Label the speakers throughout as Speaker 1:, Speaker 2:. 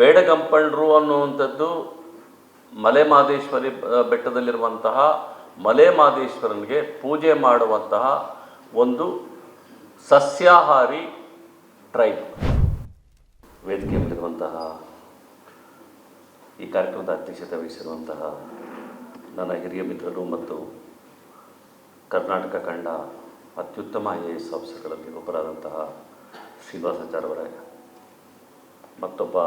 Speaker 1: ಬೇಡಗಂಪಣ್ರು ಅನ್ನುವಂಥದ್ದು ಮಲೆ ಮಹದೇಶ್ವರಿ ಬ- ಬೆಟ್ಟದಲ್ಲಿರುವಂತಹ ಮಲೆ ಮಹದೇಶ್ವರನಿಗೆ ಪೂಜೆ ಮಾಡುವಂತಹ ಒಂದು ಸಸ್ಯಾಹಾರಿ ಟ್ರೈಬ್ ವೇದಿಕೆ ಮೇಲಿರುವಂತಹ ಈ ಕಾರ್ಯಕ್ರಮದ ಅಧ್ಯಕ್ಷತೆ ವಹಿಸಿರುವಂತಹ ನನ್ನ ಹಿರಿಯ ಮಿತ್ರರು ಮತ್ತು ಕರ್ನಾಟಕ ಕಂಡ ಅತ್ಯುತ್ತಮ ಐ ಎ ಎಸ್ ಆಫೀಸರ್ಗಳಲ್ಲಿ ಒಬ್ಬರಾದಂತಹ ಶ್ರೀನಿವಾಸಾಚಾರ್ಯವರ, ಮತ್ತೊಬ್ಬ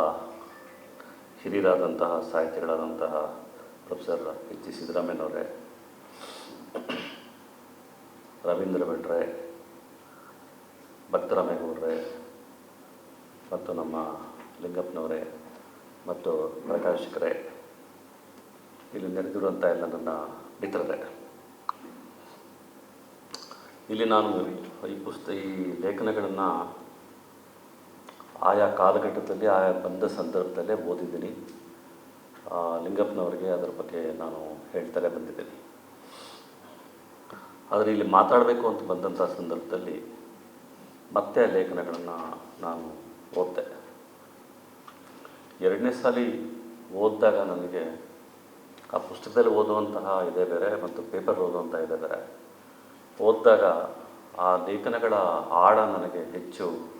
Speaker 1: ಹಿರಿಯರಾದಂತಹ ಸಾಹಿತಿಗಳಾದಂತಹ ಪ್ರೊಫೆಸರ್ ಎಚ್ ಜಿ ಸಿದ್ದರಾಮಯ್ಯನವರೇ, ರವೀಂದ್ರ ಭಟ್ರೆ ಭಕ್ತರಾಮೇಗೌಡ್ರೆ ಮತ್ತು ನಮ್ಮ ಲಿಂಗಪ್ಪನವರೇ ಮತ್ತು ಪ್ರಕಾಶಕರೇ ಇಲ್ಲಿ ನೆರೆದಿರುವಂಥ ಎಲ್ಲ ನನ್ನ ಮಿತ್ರರೇ. ಇಲ್ಲಿ ನಾನು ಈ ಪುಸ್ತಕ ಈ ಲೇಖನಗಳನ್ನು ಆಯಾ ಕಾಲಘಟ್ಟದಲ್ಲಿ, ಆಯಾ ಬಂದ ಸಂದರ್ಭದಲ್ಲೇ ಓದಿದ್ದೀನಿ. ಲಿಂಗಪ್ಪನವರಿಗೆ ಅದರ ಬಗ್ಗೆ ನಾನು ಹೇಳ್ತಲೇ ಬಂದಿದ್ದೀನಿ. ಆದರೆ ಇಲ್ಲಿ ಮಾತಾಡಬೇಕು ಅಂತ ಬಂದಂಥ ಸಂದರ್ಭದಲ್ಲಿ ಮತ್ತೆ ಲೇಖನಗಳನ್ನು ನಾನು ಓದಿದೆ. ಎರಡನೇ ಸಾಲಿ ಓದಿದಾಗ ನನಗೆ ಆ ಪುಸ್ತಕದಲ್ಲಿ ಓದುವಂತಹ ಇದೇ ಬೇರೆ ಮತ್ತು ಪೇಪರ್ ಓದುವಂಥ ಇದೆ ಬೇರೆ. ಓದಿದಾಗ ಆ ಲೇಖನಗಳ ಆಳ ನನಗೆ ಹೆಚ್ಚು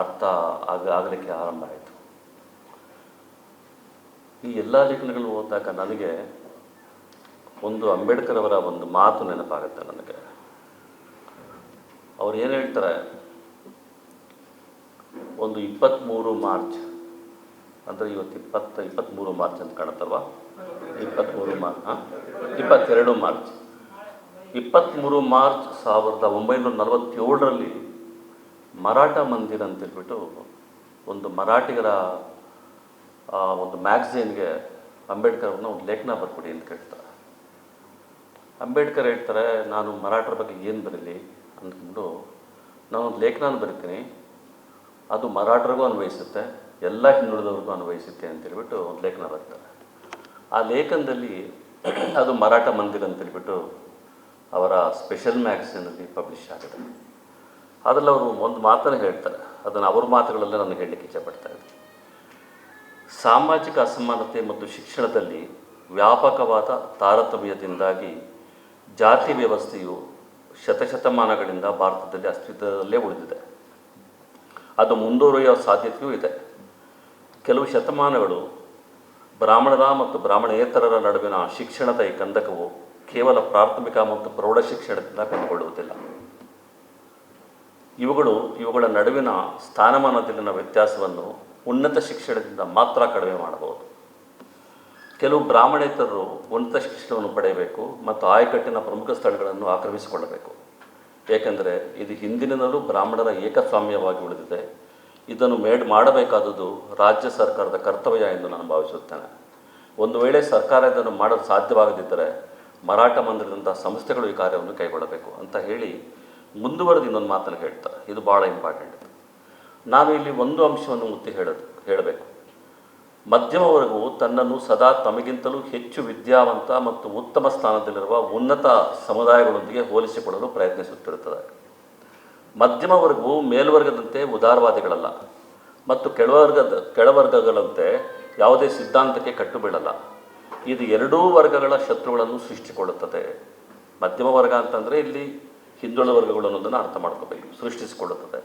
Speaker 1: ಅರ್ಥ ಆಗ, ಆಗಲಿಕ್ಕೆ ಆರಂಭ ಆಯಿತು. ಈ ಎಲ್ಲ ಲೇಖನಗಳು ಓದಿದಾಗ ನನಗೆ ಒಂದು ಅಂಬೇಡ್ಕರ್ ಅವರ ಒಂದು ಮಾತು ನೆನಪಾಗುತ್ತೆ ನನಗೆ. ಅವ್ರು ಏನು ಹೇಳ್ತಾರೆ? ಒಂದು ಇಪ್ಪತ್ತ್ಮೂರು ಮಾರ್ಚ್, ಅಂದರೆ ಇವತ್ತು ಇಪ್ಪತ್ತ ಇಪ್ಪತ್ತ್ಮೂರು ಮಾರ್ಚ್ ಅಂತ ಕಾಣುತ್ತಲ್ವ? ಇಪ್ಪತ್ತ್ಮೂರು ಮಾರ್ಚ್, ಹಾಂ? ಇಪ್ಪತ್ತೆರಡು ಮಾರ್ಚ್. ಇಪ್ಪತ್ತ್ಮೂರು ಮಾರ್ಚ್ ಸಾವಿರದ ಒಂಬೈನೂರ ನಲವತ್ತೇಳರಲ್ಲಿ ಮರಾಠ ಮಂದಿರ ಅಂತ ಹೇಳ್ಬಿಟ್ಟು ಒಂದು ಮರಾಠಿಗರ ಒಂದು ಮ್ಯಾಗ್ಝೀನ್ಗೆ ಅಂಬೇಡ್ಕರ್ ಅವ್ರನ್ನ ಒಂದು ಲೇಖನ ಬರ್ಕೊಡಿ ಅಂತ ಕೇಳ್ತಾರೆ. ಅಂಬೇಡ್ಕರ್ ಹೇಳ್ತಾರೆ, ನಾನು ಮರಾಠರ ಬಗ್ಗೆ ಏನು ಬರೀಲಿ? ಅಂದ್ಕೊಂಡು ಒಂದು ಲೇಖನ ಬರಿತೀನಿ. ಅದು ಮರಾಠರಿಗೂ ಅನ್ವಯಿಸುತ್ತೆ, ಎಲ್ಲ ಹಿಂದುಳಿದವ್ರಿಗೂ ಅನ್ವಯಿಸುತ್ತೆ ಅಂತ ಹೇಳ್ಬಿಟ್ಟು ಒಂದು ಲೇಖನ ಬರ್ತಾರೆ. ಆ ಲೇಖನದಲ್ಲಿ ಅದು ಮರಾಠ ಮಂದಿರ ಅಂತ ಹೇಳ್ಬಿಟ್ಟು ಅವರ ಸ್ಪೆಷಲ್ ಮ್ಯಾಗ್ಝಿನಲ್ಲಿ ಪಬ್ಲಿಷ್ ಆಗಿದೆ. ಅದರಲ್ಲಿ ಅವರು ಒಂದು ಮಾತನ್ನು ಹೇಳ್ತಾರೆ. ಅದನ್ನು ಅವ್ರ ಮಾತುಗಳಲ್ಲೇ ನಾನು ಹೇಳಲಿಕ್ಕೆ ಇಚ್ಛಪಡ್ತಾ ಇದ್ದೆ ಸಾಮಾಜಿಕ ಅಸಮಾನತೆ ಮತ್ತು ಶಿಕ್ಷಣದಲ್ಲಿ ವ್ಯಾಪಕವಾದ ತಾರತಮ್ಯದಿಂದಾಗಿ ಜಾತಿ ವ್ಯವಸ್ಥೆಯು ಶತಶತಮಾನಗಳಿಂದ ಭಾರತದಲ್ಲಿ ಅಸ್ತಿತ್ವದಲ್ಲೇ ಉಳಿದಿದೆ. ಅದು ಮುಂದುವರಿಯುವ ಸಾಧ್ಯತೆಯೂ ಇದೆ. ಕೆಲವು ಶತಮಾನಗಳು ಬ್ರಾಹ್ಮಣರ ಮತ್ತು ಬ್ರಾಹ್ಮಣೇತರರ ನಡುವಿನ ಶಿಕ್ಷಣದ ಈ ಕಂದಕವು ಕೇವಲ ಪ್ರಾಥಮಿಕ ಮತ್ತು ಪ್ರೌಢ ಶಿಕ್ಷಣದಿಂದ ಕಂಡುಕೊಳ್ಳುವುದಿಲ್ಲ. ಇವುಗಳು ಇವುಗಳ ನಡುವಿನ ಸ್ಥಾನಮಾನದಲ್ಲಿನ ವ್ಯತ್ಯಾಸವನ್ನು ಉನ್ನತ ಶಿಕ್ಷಣದಿಂದ ಮಾತ್ರ ಕಡಿಮೆ ಮಾಡಬಹುದು. ಕೆಲವು ಬ್ರಾಹ್ಮಣೇತರರು ಉನ್ನತ ಶಿಕ್ಷಣವನ್ನು ಪಡೆಯಬೇಕು ಮತ್ತು ಆಯಕಟ್ಟಿನ ಪ್ರಮುಖ ಸ್ಥಳಗಳನ್ನು ಆಕ್ರಮಿಸಿಕೊಳ್ಳಬೇಕು. ಏಕೆಂದರೆ ಇದು ಹಿಂದಿನಿಂದಲೂ ಬ್ರಾಹ್ಮಣರ ಏಕಸ್ವಾಮ್ಯವಾಗಿ ಉಳಿದಿದೆ. ಇದನ್ನು ಮೇಡ್ ಮಾಡಬೇಕಾದದ್ದು ರಾಜ್ಯ ಸರ್ಕಾರದ ಕರ್ತವ್ಯ ಎಂದು ನಾನು ಭಾವಿಸುತ್ತೇನೆ. ಒಂದು ವೇಳೆ ಸರ್ಕಾರ ಇದನ್ನು ಮಾಡಲು ಸಾಧ್ಯವಾಗದಿದ್ದರೆ ಮರಾಠ ಮಂದಿರದಂಥ ಸಂಸ್ಥೆಗಳು ಈ ಕಾರ್ಯವನ್ನು ಕೈಗೊಳ್ಳಬೇಕು ಅಂತ ಹೇಳಿ ಮುಂದುವರೆದು ಇನ್ನೊಂದು ಮಾತನ್ನು ಹೇಳ್ತಾರೆ. ಇದು ಭಾಳ ಇಂಪಾರ್ಟೆಂಟ್ ನಾನು ಇಲ್ಲಿ ಒಂದು ಅಂಶವನ್ನು ಮುತ್ತಿ ಹೇಳೋದು ಹೇಳಬೇಕು. ಮಧ್ಯಮ ವರ್ಗವು ತನ್ನನ್ನು ಸದಾ ತಮಗಿಂತಲೂ ಹೆಚ್ಚು ವಿದ್ಯಾವಂತ ಮತ್ತು ಉತ್ತಮ ಸ್ಥಾನದಲ್ಲಿರುವ ಉನ್ನತ ಸಮುದಾಯಗಳೊಂದಿಗೆ ಹೋಲಿಸಿಕೊಳ್ಳಲು ಪ್ರಯತ್ನಿಸುತ್ತಿರುತ್ತದೆ. ಮಧ್ಯಮ ವರ್ಗವು ಮೇಲ್ವರ್ಗದಂತೆ ಉದಾರವಾದಿಗಳಲ್ಲ ಮತ್ತು ಕೆಳವರ್ಗದ, ಕೆಳವರ್ಗಗಳಂತೆ ಯಾವುದೇ ಸಿದ್ಧಾಂತಕ್ಕೆ ಕಟ್ಟು ಬೀಳಲ್ಲ ಇದು ಎರಡೂ ವರ್ಗಗಳ ಶತ್ರುಗಳನ್ನು ಸೃಷ್ಟಿಕೊಳ್ಳುತ್ತದೆ. ಮಧ್ಯಮ ವರ್ಗ ಅಂತಂದರೆ ಇಲ್ಲಿ ಹಿಂದುಳಿದ ವರ್ಗಗಳು ಅನ್ನೋದನ್ನು ಅರ್ಥ ಮಾಡ್ಕೋಬೇಕು ಸೃಷ್ಟಿಸಿಕೊಳ್ಳುತ್ತದೆ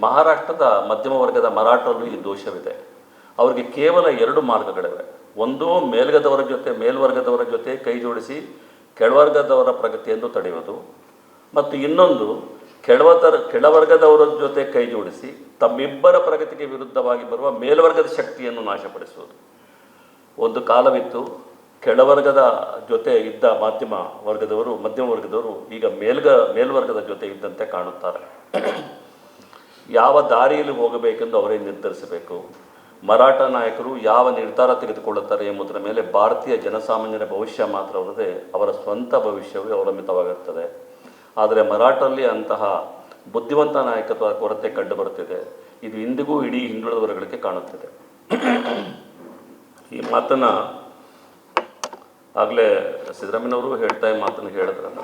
Speaker 1: ಮಹಾರಾಷ್ಟ್ರದ ಮಧ್ಯಮ ವರ್ಗದ ಮರಾಠರಲ್ಲೂ ಈ ದೋಷವಿದೆ. ಅವರಿಗೆ ಕೇವಲ ಎರಡು ಮಾರ್ಗಗಳಿವೆ. ಒಂದು, ಮೇಲ್ಗದವರ ಜೊತೆ, ಮೇಲ್ವರ್ಗದವರ ಜೊತೆ ಕೈ ಜೋಡಿಸಿ ಕೆಳವರ್ಗದವರ ಪ್ರಗತಿಯನ್ನು ತಡೆಯುವುದು. ಮತ್ತು ಇನ್ನೊಂದು ಕೆಳವತರ ಕೆಳವರ್ಗದವರ ಜೊತೆ ಕೈ ಜೋಡಿಸಿ ತಮ್ಮಿಬ್ಬರ ಪ್ರಗತಿಗೆ ವಿರುದ್ಧವಾಗಿ ಬರುವ ಮೇಲ್ವರ್ಗದ ಶಕ್ತಿಯನ್ನು ನಾಶಪಡಿಸುವುದು. ಒಂದು ಕಾಲವಿತ್ತು ಕೆಳವರ್ಗದ ಜೊತೆ ಇದ್ದ ಮಾಧ್ಯಮ ವರ್ಗದವರು, ಮಧ್ಯಮ ವರ್ಗದವರು ಈಗ ಮೇಲ್ಗ, ಮೇಲ್ವರ್ಗದ ಜೊತೆ ಇದ್ದಂತೆ ಕಾಣುತ್ತಾರೆ. ಯಾವ ದಾರಿಯಲ್ಲಿ ಹೋಗಬೇಕೆಂದು ಅವರೇ ನಿರ್ಧರಿಸಬೇಕು. ಮರಾಠ ನಾಯಕರು ಯಾವ ನಿರ್ಧಾರ ತೆಗೆದುಕೊಳ್ಳುತ್ತಾರೆ ಎಂಬುದರ ಮೇಲೆ ಭಾರತೀಯ ಜನಸಾಮಾನ್ಯರ ಭವಿಷ್ಯ ಮಾತ್ರವಲ್ಲದೆ ಅವರ ಸ್ವಂತ ಭವಿಷ್ಯವೇ ಅವಲಂಬಿತವಾಗಿರುತ್ತದೆ. ಆದರೆ ಮರಾಠಲ್ಲಿ ಅಂತಹ ಬುದ್ಧಿವಂತ ನಾಯಕತ್ವ ಕೊರತೆ ಕಂಡುಬರುತ್ತಿದೆ. ಇದು ಇಂದಿಗೂ ಇಡೀ ಹಿಂದುಳಿದ ವರ್ಗಗಳಿಗೆ ಕಾಣುತ್ತಿದೆ. ಈ ಮಾತನ್ನು ಆಗಲೇ ಸಿದ್ದರಾಮಯ್ಯನವರು ಹೇಳ್ತಾ ಈ ಮಾತನ್ನು ಹೇಳಿದ್ರಲ್ಲ